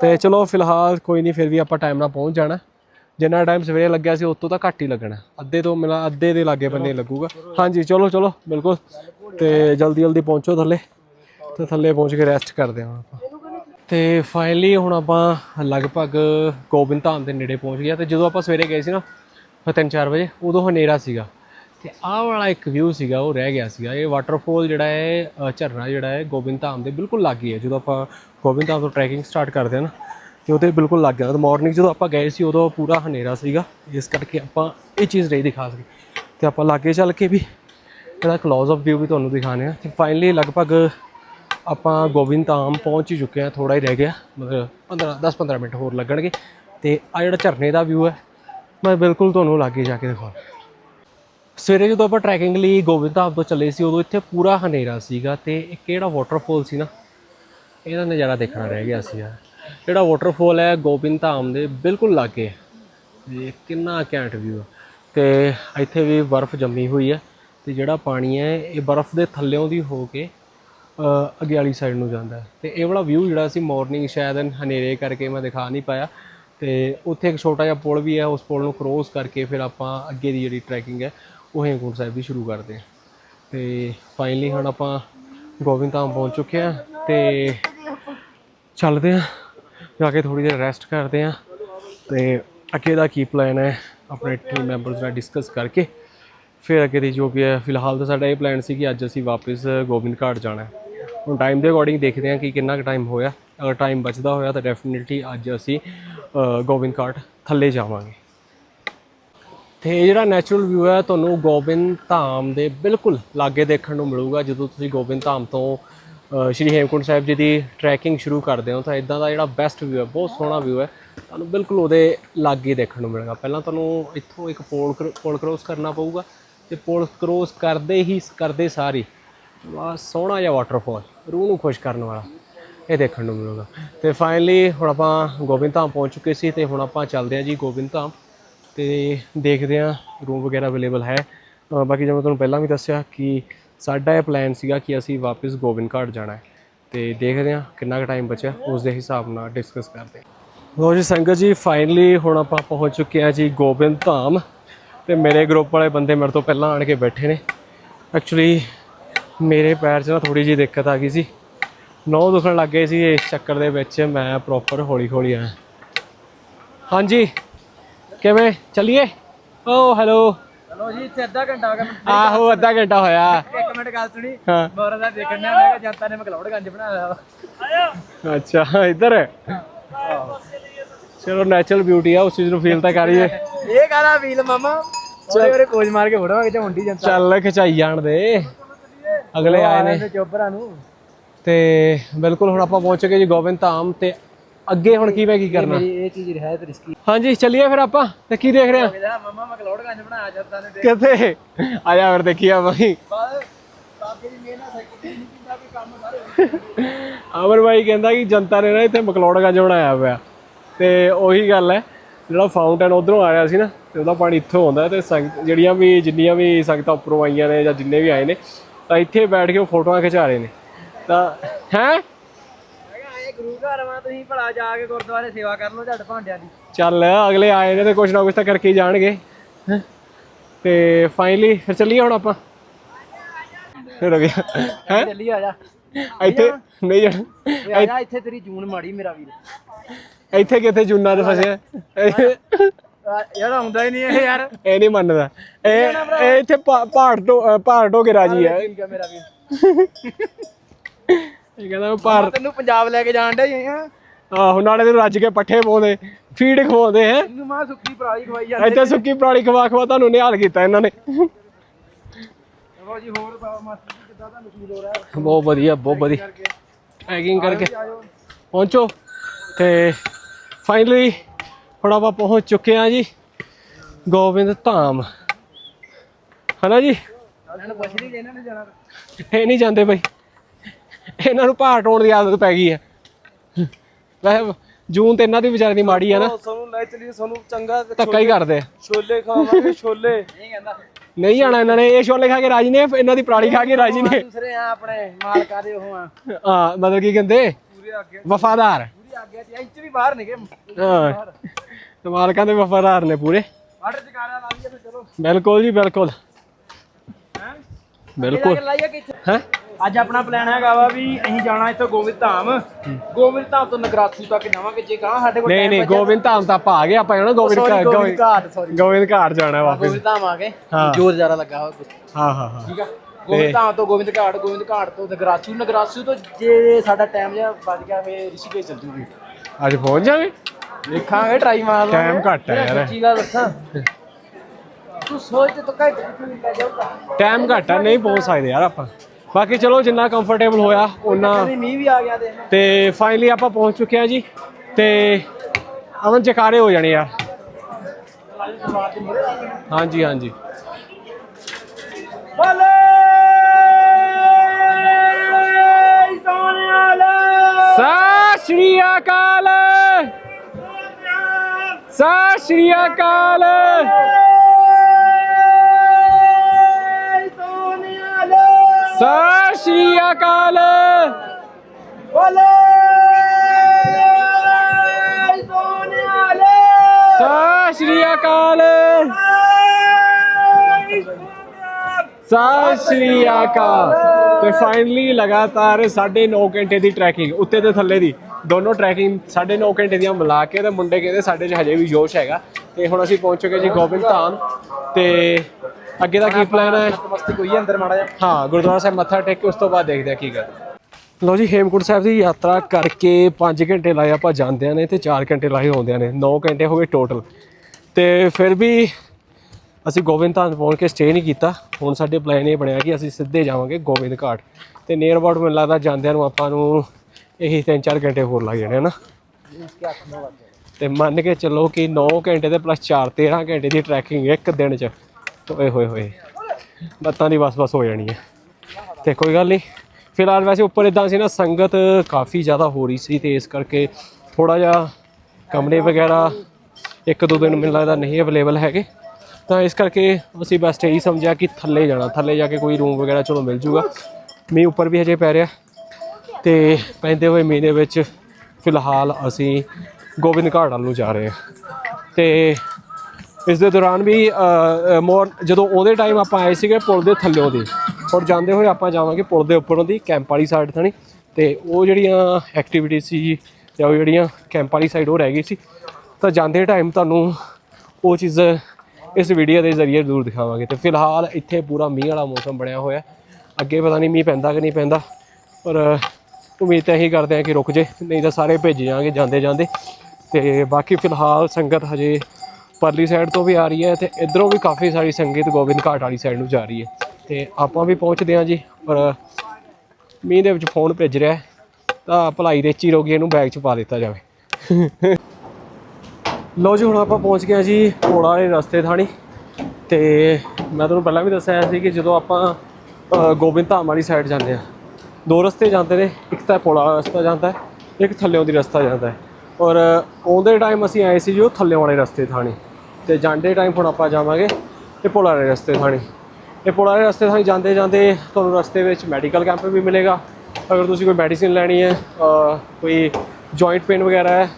ਤੇ ਚਲੋ ਫਿਲਹਾਲ ਕੋਈ ਨਹੀਂ, ਫਿਰ ਵੀ ਆਪਾਂ ਟਾਈਮ ਨਾਲ ਪਹੁੰਚ ਜਾਣਾ। ਜਿੰਨਾ ਟਾਈਮ ਸਵੇਰੇ ਲੱਗਿਆ ਸੀ ਉਸ ਤੋਂ ਤਾਂ ਘੱਟ ਹੀ ਲੱਗਣਾ। ਅੱਧੇ ਤੋਂ ਮਿਲਾ ਅੱਧੇ ਦੇ ਲਾਗੇ ਬੰਨੇ ਲੱਗੂਗਾ। ਹਾਂਜੀ, ਚਲੋ ਚਲੋ, ਬਿਲਕੁਲ। ਤੇ ਜਲਦੀ ਜਲਦੀ ਪਹੁੰਚੋ ਥੱਲੇ। ਤੇ ਥੱਲੇ ਪਹੁੰਚ ਕੇ ਰੈਸਟ ਕਰਦੇ ਹਾਂ ਆਪਾਂ। ਤੇ ਫਾਈਨਲੀ ਹੁਣ ਆਪਾਂ ਲਗਭਗ ਗੋਬਿੰਦ ਧਾਮ ਦੇ ਨੇੜੇ ਪਹੁੰਚ ਗਿਆ ਤੇ ਜਦੋਂ ਆਪਾਂ ਸਵੇਰੇ ਗਏ ਸੀ ਨਾ 3-4 ਵਜੇ, ਉਦੋਂ ਹਨੇਰਾ ਸੀਗਾ। ਤੇ ਆਹ ਵਾਲਾ ਇੱਕ ਵਿਊ ਸੀਗਾ, ਉਹ ਰਹਿ ਗਿਆ ਸੀਗਾ। ਇਹ ਵਾਟਰਫਾਲ ਜਿਹੜਾ ਹੈ ਝਰਨਾ ਜਿਹੜਾ ਹੈ, ਗੋਬਿੰਦ ਧਾਮ ਦੇ ਬਿਲਕੁਲ ਲਾਗੇ ਹੈ। ਜਦੋਂ ਆਪਾਂ ਗੋਬਿੰਦ ਧਾਮ ਤੋਂ ਟਰੈਕਿੰਗ ਸਟਾਰਟ ਕਰਦੇ ਹਾਂ ਨਾ, ਤੇ ਉਹਦੇ ਬਿਲਕੁਲ ਲੱਗ ਗਿਆ ਤੇ ਮਾਰਨਿੰਗ ਜਦੋਂ ਆਪਾਂ ਗਏ ਸੀ, ਉਦੋਂ ਪੂਰਾ ਹਨੇਰਾ ਸੀਗਾ। ਇਸ ਕਰਕੇ ਆਪਾਂ ਇਹ ਚੀਜ਼ ਨਹੀਂ ਦਿਖਾ ਸਕੇ। ਤੇ ਆਪਾਂ ਲਾਗੇ ਚੱਲ ਕੇ ਵੀ ਇਹਦਾ ਕਲੋਜ਼ ਅਪ ਵਿਊ ਵੀ ਤੁਹਾਨੂੰ ਦਿਖਾਣੇ ਆ ਤੇ ਫਾਈਨਲੀ ਲਗਭਗ ਆਪਾਂ ਗੋਬਿੰਦ ਧਾਮ ਪਹੁੰਚ ਹੀ ਚੁੱਕੇ ਆ ਥੋੜਾ ਹੀ ਰਹਿ ਗਿਆ। ਮਤਲਬ 15 10 15 ਮਿੰਟ ਹੋਰ ਲੱਗਣਗੇ। ਤੇ ਆ ਜਿਹੜਾ ਝਰਨੇ ਦਾ ਵਿਊ ਹੈ, ਮੈਂ ਬਿਲਕੁਲ ਤੁਹਾਨੂੰ ਲਾਗੇ ਜਾ ਕੇ ਦਿਖਾਉਂ ਸਵੇਰੇ ਜਦੋਂ ਆਪਾਂ ਟਰੈਕਿੰਗ ਲਈ ਗੋਬਿੰਦ ਧਾਮ ਤੋਂ ਚੱਲੇ ਸੀ, ਉਦੋਂ ਇੱਥੇ ਪੂਰਾ ਹਨੇਰਾ ਸੀਗਾ ਤੇ ਇੱਕ ਜਿਹੜਾ ਵਾਟਰਫਾਲ ਸੀ ਨਾ, ਇਹਦਾ ਨਜ਼ਾਰਾ ਦੇਖਣਾ ਰਹਿ ਗਿਆ ਸੀ ਜਿਹੜਾ ਵਾਟਰਫਾਲ ਹੈ ਗੋਬਿੰਦ ਧਾਮ ਦੇ ਬਿਲਕੁਲ ਲਾਗੇ ਹੈ। ਇਹ ਕਿੰਨਾ ਘੈਂਟ ਵਿਊ ਤੇ ਇੱਥੇ ਵੀ ਬਰਫ਼ ਜੰਮੀ ਹੋਈ ਹੈ ਤੇ ਜਿਹੜਾ ਪਾਣੀ ਹੈ, ਇਹ ਬਰਫ਼ ਦੇ ਥੱਲਿਓਂ ਦੀ ਹੋ ਕੇ ਅੱਗੇ ਵਾਲੀ ਸਾਈਡ ਨੂੰ ਜਾਂਦਾ ਹੈ। ਤੇ ਇਹ ਵਾਲਾ ਵਿਊ ਜਿਹੜਾ ਸੀ ਮਾਰਨਿੰਗ ਸ਼ਾਇਦ ਹਨੇਰੇ ਕਰਕੇ ਮੈਂ ਦਿਖਾ ਨਹੀਂ ਪਾਇਆ। ਤੇ ਉੱਥੇ ਇੱਕ ਛੋਟਾ ਜਿਹਾ ਪੁਲ ਵੀ ਹੈ, ਉਸ ਪੁਲ ਨੂੰ ਕ੍ਰੋਸ ਕਰਕੇ ਫਿਰ ਆਪਾਂ ਅੱਗੇ ਦੀ ਜਿਹੜੀ ਟਰੈਕਿੰਗ ਹੈ ਉਹ ਹੇਮਕੁੰਟ ਸਾਹਿਬ ਦੀ ਸ਼ੁਰੂ ਕਰਦੇ ਹਾਂ ਤੇ ਫਾਈਨਲੀ ਹੁਣ ਆਪਾਂ ਗੋਬਿੰਦ ਧਾਮ ਪਹੁੰਚ ਚੁੱਕੇ ਹਾਂ ਤੇ ਚੱਲਦੇ ਹਾਂ ਜਾ ਕੇ ਥੋੜੀ ਦੇਰ ਰੈਸਟ ਕਰਦੇ ਹਾਂ ਤੇ ਅੱਗੇ ਦਾ ਕੀ ਪਲਾਨ ਹੈ, ਆਪਣੇ ਟੀਮ ਮੈਂਬਰਸ ਨਾਲ ਡਿਸਕਸ ਕਰਕੇ। ਫਿਰ ਅੱਗੇ ਦੀ ਜੋ ਵੀ ਹੈ, ਫਿਲਹਾਲ ਤਾਂ ਸਾਡਾ ਇਹ ਪਲਾਨ ਸੀ ਕਿ ਅੱਜ ਅਸੀਂ ਵਾਪਸ ਗੋਬਿੰਦ ਘਾਟ ਜਾਣਾ ਹੈ। ਹੁਣ ਟਾਈਮ ਦੇ ਅਕੋਰਡਿੰਗ ਦੇਖਦੇ ਹਾਂ ਕਿ ਕਿੰਨਾ ਕੁ ਟਾਈਮ ਹੋਇਆ। ਅਗਰ ਟਾਈਮ ਬਚਦਾ ਹੋਇਆ ਤਾਂ ਡੈਫੀਨਿਟਲੀ ਅੱਜ ਅਸੀਂ ਗੋਬਿੰਦ ਘਾਟ ਥੱਲੇ ਜਾਵਾਂਗੇ। ਤੇ ਇਹ ਜਿਹੜਾ ਨੈਚੁਰਲ ਵਿਊ ਹੈ, ਤੁਹਾਨੂੰ ਗੋਬਿੰਦ ਧਾਮ ਦੇ ਬਿਲਕੁਲ ਲਾਗੇ ਦੇਖਣ ਨੂੰ ਮਿਲੂਗਾ। ਜਦੋਂ ਤੁਸੀਂ ਗੋਬਿੰਦ ਧਾਮ ਤੋਂ ਸ਼੍ਰੀ ਹੇਮਕੁੰਟ ਸਾਹਿਬ ਜੀ ਦੀ ਟਰੈਕਿੰਗ ਸ਼ੁਰੂ ਕਰਦੇ ਹੋ, ਤਾਂ ਇਦਾਂ ਦਾ ਜਿਹੜਾ ਬੈਸਟ ਵਿਊ ਹੈ, ਬਹੁਤ ਸੋਹਣਾ ਵਿਊ ਹੈ। ਤੁਹਾਨੂੰ ਬਿਲਕੁਲ ਉਹਦੇ ਲਾਗੇ ਦੇਖਣ ਨੂੰ ਮਿਲੇਗਾ। ਪਹਿਲਾਂ ਤੁਹਾਨੂੰ ਇੱਥੋਂ ਇੱਕ ਪੋਲ ਕਰ- ਪੋਲ ਕ੍ਰੋਸ ਕਰਨਾ ਪਊਗਾ ਤੇ ਪੋਲ ਕ੍ਰੋਸ ਕਰਦੇ ਹੀ, ਕਰਦੇ ਸਾਰੀ ਵਾਹ, ਸੋਹਣਾ ਜਿਹਾ ਵਾਟਰਫਾਲ ਰੂਹ ਨੂੰ ਖੁਸ਼ ਕਰਨ ਵਾਲਾ ਇਹ ਦੇਖਣ ਨੂੰ ਮਿਲੂਗਾ। ਤੇ ਫਾਈਨਲੀ ਹੁਣ ਆਪਾਂ ਗੋਬਿੰਦ ਧਾਮ ਪਹੁੰਚ ਚੁੱਕੇ ਸੀ ਤੇ ਹੁਣ ਆਪਾਂ ਚੱਲਦੇ ਹਾਂ ਜੀ ਗੋਬਿੰਦ ਧਾਮ। ਤੇ ਦੇਖਦੇ ਹਾਂ ਰੂਮ ਵਗੈਰਾ ਅਵੇਲੇਬਲ ਹੈ। ਅ, ਬਾਕੀ ਜਿਵੇਂ ਤੁਹਾਨੂੰ ਪਹਿਲਾਂ ਵੀ ਦੱਸਿਆ ਕਿ ਸਾਡਾ ਇਹ ਪਲਾਨ ਸੀਗਾ ਕਿ ਅਸੀਂ ਵਾਪਸ ਗੋਬਿੰਦ ਘਾਟ ਜਾਣਾ ਹੈ। ਤੇ ਦੇਖਦੇ ਹਾਂ ਕਿੰਨਾ ਕੁ ਟਾਈਮ ਬਚਿਆ ਉਸ ਦੇ ਹਿਸਾਬ ਨਾਲ ਡਿਸਕਸ ਕਰਦੇ ਹਾਂ। ਲੋ ਜੀ ਸੰਗਤ ਜੀ ਫਾਈਨਲੀ ਹੁਣ ਆਪਾਂ ਪਹੁੰਚ ਚੁੱਕੇ ਹਾਂ ਜੀ ਗੋਬਿੰਦ ਧਾਮ। ਤੇ ਮੇਰੇ ਗਰੁੱਪ ਵਾਲੇ ਬੰਦੇ ਮੇਰੇ ਤੋਂ ਪਹਿਲਾਂ ਆਣ ਕੇ ਬੈਠੇ ਨੇ। ਐਕਚੁਅਲੀ ਮੇਰੇ ਪੈਰ 'ਚ ਨਾ ਥੋੜੀ ਜਿਹੀ ਦਿੱਕਤ ਆ ਗਈ ਸੀ। ਨੌ ਦੁਖਣ ਲੱਗ ਗਏ ਸੀ ਇਸ ਚੱਕਰ ਦੇ ਵਿੱਚ ਮੈਂ ਪ੍ਰੋਪਰ ਹੌਲੀ ਹੌਲੀ ਆਇਆ। ਹਾਂਜੀ। ਕਿਵੇਂ? ਚੱਲੀਏ? ਓ ਹੈਲੋ ਚਲੋ ਜੀ ਇੱਥੇ ਅੱਧਾ ਘੰਟਾ ਹੋ ਗਿਆ। ਆਹੋ ਅੱਧਾ ਘੰਟਾ ਹੋਇਆ। ਇੱਕ ਮਿੰਟ ਗੱਲ ਸੁਣੀ। ਹਾਂ। ਮੋਰਾ ਦਾ ਦੇਖਣ ਡਿਆ ਮੈਂ ਕਿਹਾ ਜਨਤਾ ਨੇ ਮਕਲੌੜ ਗੰਜ ਬਣਾਇਆ ਵਾ। ਅੱਛਾ ਇੱਧਰ? ਚਲੋ ਨੈਚੁਰਲ ਬਿਊਟੀ ਆ ਉਸ ਚੀਜ਼ ਨੂੰ ਫੀਲ ਤਾਂ ਕਰੀਏ। ਇਹ ਕਾਹਦਾ ਵੀਲ ਮਾਮਾ ਉਹਦੇ ਉਹਦੇ ਕੋਚ ਮਾਰ ਕੇ ਫੜਾਂਗੇ ਤੇ ਹੁੰਡੀ ਜਨਤਾ। ਚੱਲ ਖਿਚਾਈ ਜਾਣ ਦੇ। ਅਗਲੇ ਆਏ ਨੇ। ਤੇ ਚੋਬਰਾਂ ਨੂੰ। ਤੇ ਬਿਲਕੁਲ ਹੁਣ ਆਪਾਂ ਪਹੁੰਚ ਗਏ ਜੀ ਗੋਬਿੰਦ ਧਾਮ ਤੇ ਅੱਗੇ ਹੁਣ ਕਿਵੇਂ ਕੀ ਕਰਨਾ? ਮੇਰੀ ਇਹ ਚੀਜ਼ ਹੈ ਤੇ ਰਿਸਕੀ ਹਾਂਜੀ ਚੱਲੀਏ ਫਿਰ ਆਪਾਂ ਤੇ ਕੀ ਦੇਖ ਰਹੇ? ਆ ਮਾਮਾ ਮਕਲੌੜ ਗੰਜ ਬਣਾਇਆ ਜਨਤਾ ਨੇ ਕਿੱਥੇ? ਆ ਜਾ ਫਿਰ ਦੇਖੀਏ ਬਾਈ ਕਿ ਅਮਰ ਭਾਈ ਕਹਿੰਦਾ ਕਿ ਜਨਤਾ ਨੇ ਨਾ ਇੱਥੇ ਮਕਲੌੜਗੰਜ ਬਣਾਇਆ ਹੋਇਆ। ਤੇ ਉਹੀ ਗੱਲ ਹੈ ਜਿਹੜਾ ਫਾਊਂਟੇਨ ਉਧਰੋਂ ਆ ਰਿਹਾ ਸੀ ਨਾ ਤੇ ਉਹਦਾ ਪਾਣੀ ਇੱਥੋਂ ਆਉਂਦਾ ਤੇ ਜਿਹੜੀਆਂ ਵੀ ਜਿੰਨੀਆਂ ਵੀ ਸੰਗਤਾਂ ਉੱਪਰੋਂ ਆਈਆਂ ਨੇ ਜਾਂ ਜਿੰਨੇ ਵੀ ਆਏ ਨੇ ਤਾਂ ਇੱਥੇ ਬੈਠ ਕੇ ਉਹ ਫੋਟੋਆਂ ਖਿਚਾ ਰਹੇ ਨੇ। ਤਾਂ ਹੈ? ਮੈਂ ਗੁਰੂ ਘਰ ਵਾ ਤੁਸੀਂ ਭਲਾ ਜਾ ਕੇ ਗੁਰਦੁਆਰੇ ਸੇਵਾ ਕਰ ਲਓ ਝੱਟ ਭਾਂਡਿਆਂ ਦੀ। ਚੱਲ ਅਗਲੇ ਆਏ ਨੇ ਤੇ ਕੁਛ ਨਾ ਕੁਛ ਤਾਂ ਕਰਕੇ ਹੀ ਜਾਣਗੇ। ਹੈਂ। ਤੇ ਫਾਈਨਲੀ ਫਿਰ ਚੱਲੀਏ ਹੁਣ ਆਪਾਂ। ਫਿਰ ਹੋ ਗਿਆ। ਹੈ? ਚੱਲੀ ਆ ਜਾ। ਇੱਥੇ ਨਹੀਂ ਜਾਣਾ। ਆ ਜਾ ਇੱਥੇ ਤੇਰੀ ਜੂਨ ਮਾੜੀ ਮੇਰਾ ਵੀਰ। ਇੱਥੇ ਕਿੱਥੇ ਜੁੰਨਾ 'ਚ ਫਸਿਆ? ਇਹ ਯਾਰ ਆਉਂਦਾ ਹੀ ਨਹੀਂ ਇਹ ਯਾਰ। ਇਹ ਨਹੀਂ ਮੰਨਦਾ। ਇਹ ਇਹ ਇੱਥੇ ਪਾ- ਪਹਾੜ ਤੋਂ ਅ, ਪਹਾੜ ਤੋਂ ਕੇ ਰਾਜੀ ਹੈ ਠੀਕ ਹੈ ਮੇਰਾ ਵੀ ਇਹ ਕਹਿੰਦਾ ਮੈਂ ਪਹਾੜ ਤੈਨੂੰ ਪੰਜਾਬ ਲੈ ਕੇ ਜਾਣ ਡੇ ਆ ਆਹੋ ਨਾਲੇ ਤੇ ਰੱਜ ਕੇ ਪੱਠੇ ਪਾਉਂਦੇ ਫੀਡ ਖਵਾਉਂਦੇ ਹੈ? ਤੈਨੂੰ ਮਾਂ ਸੁੱਕੀ ਪਰਾਲੀ ਖਵਾਈ ਜਾਂਦੇ ਇੱਥੇ ਸੁੱਕੀ ਪ੍ਰਾਣੀ ਖਵਾ ਖਵਾ ਤੁਹਾਨੂੰ ਨਿਹਾਲ ਕੀਤਾ ਇਹਨਾਂ ਨੇ। ਚਲੋ ਜੀ ਹੋਰ ਬਾਬਾ ਮਾਸਟਰ ਜੀ ਕਿੱਦਾਂ ਤੁਹਾਨੂੰ ਫੀਲ ਹੋ ਰਿਹਾ? ਬਹੁਤ ਵਧੀਆ ਬਹੁਤ ਵਧੀਆ। ਪੈਕਿੰਗ ਕਰਕੇ। ਪਹੁੰਚੋ। ਤੇ ਫਾਈਨਲੀ ਹੁਣ ਆਪਾਂ ਪਹੁੰਚ ਚੁੱਕੇ ਆ ਜੀ ਗੋਬਿੰਦ ਧਾਮ। ਹਨਾ ਜੀ? ਇਹਨਾਂ ਨੂੰ ਪੁੱਛ ਲਈ ਜੇ ਇਹਨਾਂ ਨੇ ਜਾਣਾ ਇਹ ਨਹੀਂ ਜਾਂਦੇ ਬਈ। ਇਹਨਾਂ ਨੂੰ ਭਾਰ ਟੋਣ ਦੀ ਆਦਤ ਪੈ ਗਈ ਹੈ ਵੈਸੇ ਜੂਨ ਤੇ ਇਹਨਾਂ ਦੀ ਵਿਚਾਰੇ ਦੀ ਮਾੜੀ ਆ ਨਾ। ਸਾਨੂੰ ਲੈ ਚਲੀ ਸਾਨੂੰ ਚੰਗਾ ਧੱਕਾ ਹੀ ਕਰਦੇ ਛੋਲੇ ਖਾਵਾਂਗੇ ਛੋਲੇ। ਨਹੀਂ ਕਹਿੰਦਾ। ਨਹੀਂ ਜਾਣਾ ਇਹਨਾਂ ਨੇ ਇਹ ਛੋਲੇ ਖਾ ਕੇ ਰਾਜੀ ਨੇ ਇਹਨਾਂ ਦੀ ਪ੍ਰਾਣੀ ਖਾ ਕੇ ਰਾਜੀ ਨੇ। ਦੂਸਰੇ ਆ ਆਪਣੇ ਮਾਲਕਾਂ ਦੇ ਉਹ ਆ। ਹਾਂ ਮਤਲਬ ਕੀ ਕਹਿੰਦੇ? ਪੂਰੇ ਅੱਗੇ ਵਫਾਦਾਰ। ਪੂਰੀ ਅੱਗੇ ਤੇ ਇੰਚ ਵੀ ਬਾਹਰ ਨਿਕੇ ਹਾਂ। ਤੇ ਮਾਲਕਾਂ ਦੇ ਵਫਾਦਾਰ ਨੇ ਪੂਰੇ। ਆਰਡਰ ਚਕਾਰਿਆ ਲਾ ਲਈਏ ਫਿਰ ਚਲੋ। ਬਿਲਕੁਲ ਜੀ ਬਿਲਕੁਲ। ਹੈ? ਬਿਲਕੁਲ। ਲਾਈਏ ਕਿੱਥੇ? ਹੈ? ਅੱਜ ਆਪਣਾ ਪਲਾਨ ਹੈਗਾ ਵਾ ਵੀ ਅਸੀਂ ਜਾਣਾ ਇੱਥੋਂ ਗੋਬਿੰਦ ਧਾਮ। ਗੋਬਿੰਦ ਧਾਮ ਤੋਂ ਨਗਰਾਥੂ ਤੱਕ ਜਾਵਾਂਗੇ ਜੇ ਕਹਾਂ ਸਾਡੇ ਕੋਲ ਨਹੀਂ ਨਹੀਂ ਗੋਬਿੰਦ ਧਾਮ ਤਾਂ ਆਪਾਂ ਆ ਗਏ ਆਪਾਂ ਜਾਣਾ ਗੋਬਿੰਦ ਘਾਟ ਗੋਬਿੰਦ ਘਾਟ ਸੌਰੀ ਗੋਬਿੰਦ ਘਾਟ ਜਾਣਾ ਵਾਪਸ। ਗੋਬਿੰਦ ਧਾਮ ਆ ਗਏ। ਹਾਂ। ਜੋਰ ਜ਼ਿਆਦਾ ਲੱਗਾ ਹੋਇਆ ਕੁਛ। ਹਾਂ ਹਾਂ ਹਾਂ। ਠੀਕ ਆ? ਗੋਬਿੰਦ ਧਾਮ ਤੋਂ ਗੋਬਿੰਦ ਘਾਟ ਗੋਬਿੰਦ ਘਾਟ ਤੋਂ ਨਗਰਾਥੂ ਨਗਰਾਥੂ ਤੋਂ ਜੇ ਸਾਡਾ ਟਾਈਮ ਜਿਹਾ ਬਚ ਗਿਆ ਫੇ ਰਿਸ਼ੀਕੇਸ਼ ਚੱਲ ਜੂਗੀ। ਅੱਜ ਪਹੁੰਚ ਜਾਵੇ ਦੇਖਾਂਗੇ ਟਰਾਈ ਮਾਰ ਲਾਂਗੇ। Time ਘੱਟ ਹੈ ਯਾਰ। ਸੱਚੀ ਗੱਲ ਦੱਸਾਂ। ਤੂੰ ਸੋਚ ਤੇ ਘੱਟ ਕਿਉਂ ਜਾਊਗਾ ਟਾਈਮ ਘੱਟ ਆ ਨਹੀਂ ਪਹੁੰਚ ਸਕਦੇ ਯਾਰ ਆਪਾਂ। ਬਾਕੀ ਚਲੋ ਜਿੰਨਾ ਕੰਫਰਟੇਬਲ ਹੋਇਆ ਉਹਨਾਂ ਕਦੀ ਮੀਂਹ ਵੀ ਆ ਗਿਆ ਦੇਖ ਤੇ ਫਾਈਨਲੀ ਆਪਾਂ ਪਹੁੰਚ ਚੁੱਕੇ ਆ ਜੀ ਤੇ ਅਮਨ ਜਕਾਰੇ ਹੋ ਜਾਣੇ ਯਾਰ ਹਾਂਜੀ ਹਾਂਜੀ। ਬਲੇ! ਸਤਿ ਸ਼੍ਰੀ ਅਕਾਲ। ਸਤਿ ਸ਼੍ਰੀ ਅਕਾਲ। ਸਤਿ ਸ਼੍ਰੀ ਅਕਾਲ। ਬਲੇ ਸਤਿ ਸ਼੍ਰੀ ਅਕਾਲ। ਸਤਿ ਸ਼੍ਰੀ ਅਕਾਲ। ਤੇ ਫਾਈਨਲੀ ਲਗਾਤਾਰ 9.5 ਘੰਟੇ ਦੀ ਟਰੈਕਿੰਗ ਉੱਤੇ ਤੇ ਥੱਲੇ ਦੀ। ਦੋਨੋਂ ਟਰੈਕਿੰਗ 9.5 ਘੰਟੇ ਦੀਆਂ ਮਿਲਾ ਕੇ ਤੇ ਮੁੰਡੇ ਕਹਿੰਦੇ ਸਾਡੇ 'ਚ ਹਜੇ ਵੀ ਜੋਸ਼ ਹੈਗਾ। ਤੇ ਹੁਣ ਅਸੀਂ ਪਹੁੰਚ ਚੁੱਕੇ ਜੀ ਗੋਬਿੰਦ ਧਾਮ। ਤੇ ਅੱਗੇ ਦਾ ਕੀ ਪਲਾਨ ਹੈ? ਮਸਤੀ ਕੋਈ ਹੈ ਅੰਦਰ ਮਾੜਾ ਜਿਹਾ? ਹਾਂ ਗੁਰਦੁਆਰਾ ਸਾਹਿਬ ਮੱਥਾ ਟੇਕ ਕੇ ਉਸ ਤੋਂ ਬਾਅਦ ਦੇਖਦੇ ਆ ਕੀ ਕਰਦੇ ਲੋ ਜੀ ਹੇਮਕੁੰਟ ਸਾਹਿਬ ਦੀ ਯਾਤਰਾ ਕਰਕੇ 5 ਘੰਟੇ ਲਾਏ ਆਪਾਂ ਜਾਂਦਿਆਂ ਨੇ ਤੇ 4 ਘੰਟੇ ਲਾਏ ਆਉਂਦਿਆਂ ਨੇ 9 ਘੰਟੇ ਹੋ ਗਏ ਟੋਟਲ ਤੇ ਫਿਰ ਵੀ ਅਸੀਂ ਗੋਬਿੰਦ ਧਾਮ ਪਹੁੰਚ ਕੇ ਸਟੇ ਨਹੀਂ ਕੀਤਾ। ਹੁਣ ਸਾਡੇ ਪਲਾਨ ਇਹ ਬਣਿਆ ਕਿ ਅਸੀਂ ਸਿੱਧੇ ਜਾਵਾਂਗੇ ਗੋਬਿੰਦ ਘਾਟ। ਤੇ ਨੀਅਰ ਅਬਾਊਟ ਮੈਨੂੰ ਲੱਗਦਾ ਜਾਂਦਿਆਂ ਨੂੰ ਆਪਾਂ ਨੂੰ ਇਹੀ 3-4 ਘੰਟੇ ਹੋਰ ਲੱਗ ਜਾਣੇ ਹਨਾ ਤੇ ਮੰਨ ਕੇ ਚੱਲੋ ਕਿ 9 ਘੰਟੇ ਤੇ ਪਲੱਸ 4 13 ਘੰਟੇ ਦੀ ਟਰੈਕਿੰਗ ਇੱਕ ਦਿਨ ਚ। ਓਏ ਹੋਏ ਹੋਏ। ਬੱਤਾਂ ਦੀ ਬਸ ਬਸ ਹੋ ਜਾਣੀ ਹੈ। ਤੇ ਕੋਈ ਗੱਲ ਨਹੀਂ। ਫਿਲਹਾਲ ਵੈਸੇ ਉੱਪਰ ਇਦਾਂ ਸੀ ਨਾ, ਸੰਗਤ ਕਾਫੀ ਜ਼ਿਆਦਾ ਹੋ ਰਹੀ ਸੀ ਤੇ ਇਸ ਕਰਕੇ ਥੋੜਾ ਜਿਹਾ ਕਮਰੇ ਵਗੈਰਾ ਇੱਕ ਦੋ ਦਿਨ ਮੈਨੂੰ ਲੱਗਦਾ ਨਹੀਂ ਅਵੇਲੇਬਲ ਹੈਗੇ। ਤਾਂ ਇਸ ਕਰਕੇ ਅਸੀਂ ਬਸ ਇਹੀ ਸਮਝਿਆ ਕਿ ਥੱਲੇ ਜਾਣਾ। ਥੱਲੇ ਜਾ ਕੇ ਕੋਈ ਰੂਮ ਵਗੈਰਾ ਚਲੋ ਮਿਲ ਜੂਗਾ। ਮੀਂਹ ਉੱਪਰ ਵੀ ਹਜੇ ਪੈ ਰਿਹਾ। ਤੇ ਪੈਂਦੇ ਹੋਏ ਮੀਂਹ ਦੇ ਵਿੱਚ ਫਿਲਹਾਲ ਅਸੀਂ ਗੋਬਿੰਦ ਘਾਟ ਵੱਲ ਨੂੰ ਜਾ ਰਹੇ ਹਾਂ। ਤੇ ਇਸ ਦੇ ਦੌਰਾਨ ਵੀ ਮੋਰ, ਜਦੋਂ ਉਹਦੇ ਟਾਈਮ ਆਪਾਂ ਆਏ ਸੀਗੇ ਪੁਲ ਦੇ ਥੱਲਿਓਂ ਦੀ ਔਰ ਜਾਂਦੇ ਹੋਏ ਆਪਾਂ ਜਾਵਾਂਗੇ ਪੁਲ ਦੇ ਉੱਪਰੋਂ ਦੀ ਕੈਂਪ ਵਾਲੀ ਸਾਈਡ ਥਾਣੀ, ਤੇ ਉਹ ਜਿਹੜੀਆਂ ਐਕਟੀਵਿਟੀ ਸੀ ਜਾਂ ਉਹ ਜਿਹੜੀਆਂ ਕੈਂਪ ਵਾਲੀ ਸਾਈਡ ਉਹ ਰਹਿ ਗਈ ਸੀ, ਤਾਂ ਜਾਂਦੇ ਟਾਈਮ ਤੁਹਾਨੂੰ ਉਹ ਚੀਜ਼ ਇਸ ਵੀਡੀਓ ਦੇ ਜ਼ਰੀਏ ਜ਼ਰੂਰ ਦਿਖਾਵਾਂਗੇ। ਤੇ ਫਿਲਹਾਲ ਇੱਥੇ ਪੂਰਾ ਮੀਂਹ ਵਾਲਾ ਮੌਸਮ ਬਣਿਆ ਹੋਇਆ ਅੱਗੇ ਪਤਾ ਨਹੀਂ ਮੀਂਹ ਪੈਂਦਾ ਕਿ ਨਹੀਂ ਪੈਂਦਾ, ਪਰ ਉਮੀਦ ਤਾਂ ਇਹੀ ਕਰਦੇ ਆ ਕਿ ਰੁਕ ਜੇ, ਨਹੀਂ ਤਾਂ ਸਾਰੇ ਭੇਜ ਜਾਾਂਗੇ ਜਾਂਦੇ ਜਾਂਦੇ ਤੇ ਬਾਕੀ ਫਿਲਹਾਲ ਸੰਗਤ ਹਜੇ ਪਰਲੀ ਸਾਈਡ ਤੋਂ ਵੀ ਆ ਰਹੀ ਹੈ ਤੇ ਇਧਰੋਂ ਵੀ ਕਾਫੀ ਸਾਰੀ ਸੰਗੀਤ ਗੋਬਿੰਦ ਘਾਟ ਵਾਲੀ ਸਾਈਡ ਨੂੰ ਜਾ ਰਹੀ ਹੈ। ਤੇ ਆਪਾਂ ਵੀ ਪਹੁੰਚਦੇ ਹਾਂ ਜੀ, ਪਰ ਮੀਂਹ ਦੇ ਵਿੱਚ ਫੋਨ ਭੇਜ ਰਿਹਾ ਤਾਂ ਭਲਾਈ ਦੇ ਚੀਰੋਗੀ ਇਹਨੂੰ ਬੈਗ 'ਚ ਪਾ ਦਿੱਤਾ ਜਾਵੇ। ਲੋ ਜੀ, ਹੁਣ ਆਪਾਂ ਪਹੁੰਚ ਗਏ ਹਾਂ ਜੀ ਪੋੜਾ ਵਾਲੇ ਰਸਤੇ ਥਾਣੀ। ਤੇ ਮੈਂ ਤੁਹਾਨੂੰ ਪਹਿਲਾਂ ਵੀ ਦੱਸਿਆ ਸੀ ਕਿ ਜਦੋਂ ਆਪਾਂ ਗੋਬਿੰਦ ਧਾਮ ਵਾਲੀ ਸਾਈਡ ਜਾਂਦੇ ਆ ਦੋ ਰਸਤੇ ਜਾਂਦੇ ਨੇ, ਇੱਕ ਤਾਂ ਪੋੜਾ ਵਾਲਾ ਰਸਤਾ ਜਾਂਦਾ ਹੈ, ਇੱਕ ਥੱਲਿਓਂ ਦੀ ਰਸਤਾ ਜਾਂਦਾ ਹੈ। ਔਰ ਆਉਂਦੇ ਟਾਈਮ ਅਸੀਂ ਆਏ ਸੀ ਜੀ ਉਹ ਥੱਲੇ ਵਾਲੇ ਰਸਤੇ ਥਾਣੀ। ਤੇ ਜਾਂਦੇ ਟਾਈਮ ਹੁਣ ਆਪਾਂ ਜਾਵਾਂਗੇ ਇਹ ਪੁਲ ਵਾਲੇ ਰਸਤੇ ਥਾਣੀ। ਇਹ ਪੁਲ ਵਾਲੇ ਰਸਤੇ ਥਾਣੀ ਜਾਂਦੇ ਜਾਂਦੇ ਤੁਹਾਨੂੰ ਰਸਤੇ ਵਿੱਚ ਮੈਡੀਕਲ ਕੈਂਪ ਵੀ ਮਿਲੇਗਾ। ਅਗਰ ਤੁਸੀਂ ਕੋਈ ਮੈਡੀਸਿਨ ਲੈਣੀ ਹੈ ਕੋਈ ਜੁਆਇੰਟ ਪੇਨ ਵਗੈਰਾ ਹੈ,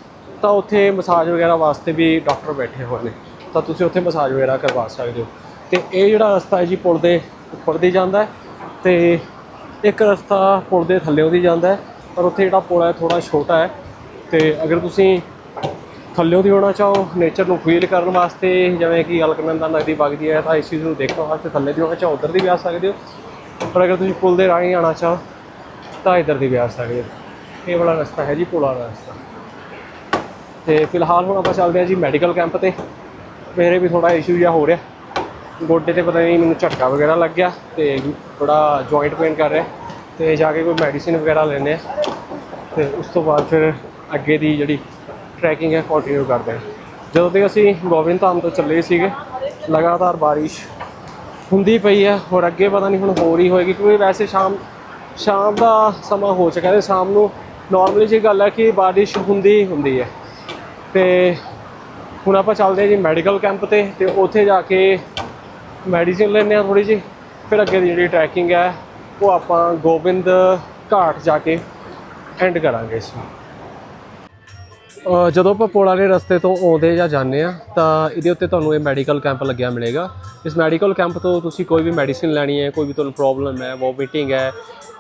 ਤਾਂ ਉੱਥੇ ਮਸਾਜ ਵਗੈਰਾ ਵਾਸਤੇ ਵੀ ਡਾਕਟਰ ਬੈਠੇ ਹੋਏ ਨੇ। ਤਾਂ ਤੁਸੀਂ ਉੱਥੇ ਮਸਾਜ ਵਗੈਰਾ ਕਰਵਾ ਸਕਦੇ ਹੋ। ਤੇ ਇਹ ਜਿਹੜਾ ਰਸਤਾ ਹੈ ਜੀ ਪੁਲ ਦੇ ਉੱਪਰ ਦੀ ਜਾਂਦਾ ਹੈ ਤੇ ਇੱਕ ਰਸਤਾ ਪੁਲ ਦੇ ਥੱਲੇੋਂ ਦੀ ਜਾਂਦਾ ਹੈ। ਪਰ ਉੱਥੇ ਜਿਹੜਾ ਪੁਲ ਹੈ ਥੋੜਾ ਛੋਟਾ ਹੈ। ਤੇ ਅਗਰ ਤੁਸੀਂ ਥੱਲਿਓਂ ਦੀ ਆਉਣਾ ਚਾਹੋ ਨੇਚਰ ਨੂੰ ਫੀਲ ਕਰਨ ਵਾਸਤੇ, ਜਿਵੇਂ ਕਿ ਅਲਕਨੰਦਾ ਨਦੀ ਵਗਦੀ ਹੈ, ਤਾਂ ਇਸ ਚੀਜ਼ ਨੂੰ ਦੇਖਣ ਵਾਸਤੇ ਥੱਲੇ ਦੀ ਆਉਣਾ ਚਾਹੋ, ਉਧਰ ਦੀ ਵੀ ਆ ਸਕਦੇ ਹੋ। ਪਰ ਅਗਰ ਤੁਸੀਂ ਪੁਲ ਦੇ ਰਾਹੀਂ ਆਉਣਾ ਚਾਹੋ, ਤਾਂ ਇੱਧਰ ਦੀ ਵੀ ਆ ਸਕਦੇ ਹੋ। ਇਹ ਵਾਲਾ ਰਸਤਾ ਹੈ ਜੀ, ਪੁਲ ਦਾ ਰਸਤਾ। ਤੇ ਫਿਲਹਾਲ ਹੁਣ ਆਪਾਂ ਚੱਲਦੇ ਹਾਂ ਜੀ ਮੈਡੀਕਲ ਕੈਂਪ ਤੇ। ਮੇਰੇ ਵੀ ਥੋੜਾ ਇਸ਼ੂ ਜਿਹਾ ਹੋ ਰਿਹਾ। ਗੋਡੇ ਤੇ ਪਤਾ ਨਹੀਂ ਮੈਨੂੰ ਝਟਕਾ ਵਗੈਰਾ ਲੱਗ ਗਿਆ ਤੇ ਥੋੜਾ ਜੁਆਇੰਟ ਪੇਨ ਕਰ ਰਿਹਾ। ਤੇ ਜਾ ਕੇ ਕੋਈ ਮੈਡੀਸਿਨ ਵਗੈਰਾ ਲੈਣੇ ਆ ਤੇ ਉਸ ਤੋਂ ਬਾਅਦ ਫਿਰ ਅੱਗੇ ਦੀ ਜਿਹੜੀ ਟਰੈਕਿੰਗ ਹੈ ਕੰਟੀਨਿਊ ਕਰਦੇ ਹਾਂ। ਜਦੋਂ ਤੇ ਅਸੀਂ ਗੋਬਿੰਦ ਧਾਮ ਤੋਂ ਚੱਲੇ ਸੀਗੇ, ਲਗਾਤਾਰ ਬਾਰਿਸ਼ ਹੁੰਦੀ ਪਈ ਹੈ। ਹੋਰ ਅੱਗੇ ਪਤਾ ਨਹੀਂ ਹੁਣ ਹੋ ਰਹੀ ਹੋਏਗੀ, ਕਿਉਂਕਿ ਵੈਸੇ ਸ਼ਾਮ ਸ਼ਾਮ ਦਾ ਸਮਾਂ ਹੋ ਚੁੱਕਾ ਹੈ ਸ਼ਾਮ ਨੂੰ ਨਾਰਮਲੀ ਜੀ ਗੱਲ ਹੈ ਕਿ ਬਾਰਿਸ਼ ਹੁੰਦੀ ਹੀ ਹੁੰਦੀ ਹੈ। ਤੇ ਹੁਣ ਆਪਾਂ ਚੱਲਦੇ ਹਾਂ ਜੀ ਮੈਡੀਕਲ ਕੈਂਪ ਤੇ ਤੇ ਉੱਥੇ ਜਾ ਕੇ ਮੈਡੀਸਿਨ ਲੈਣੇ ਆ ਥੋੜੀ ਜੀ ਫਿਰ ਅੱਗੇ ਦੀ ਜਿਹੜੀ ਟਰੈਕਿੰਗ ਹੈ, ਉਹ ਆਪਾਂ ਗੋਬਿੰਦ ਘਾਟ ਜਾ ਕੇ ਐਂਡ ਕਰਾਂਗੇ ਇਸ ਨੂੰ ਜਦੋਂ ਆਪਾਂ ਪੁਲ ਦੇ ਰਸਤੇ ਤੋਂ ਆਉਂਦੇ ਜਾਂ ਜਾਂਦੇ ਆ ਤਾਂ ਇਹਦੇ ਉੱਤੇ ਤੁਹਾਨੂੰ ਇਹ ਮੈਡੀਕਲ ਕੈਂਪ ਲੱਗਿਆ ਮਿਲੇਗਾ। ਇਸ ਮੈਡੀਕਲ ਕੈਂਪ ਤੋਂ ਤੁਸੀਂ ਕੋਈ ਵੀ ਮੈਡੀਸਿਨ ਲੈਣੀ ਹੈ, ਕੋਈ ਵੀ ਤੁਹਾਨੂੰ ਪ੍ਰੋਬਲਮ ਹੈ, ਵੋਮਿਟਿੰਗ ਹੈ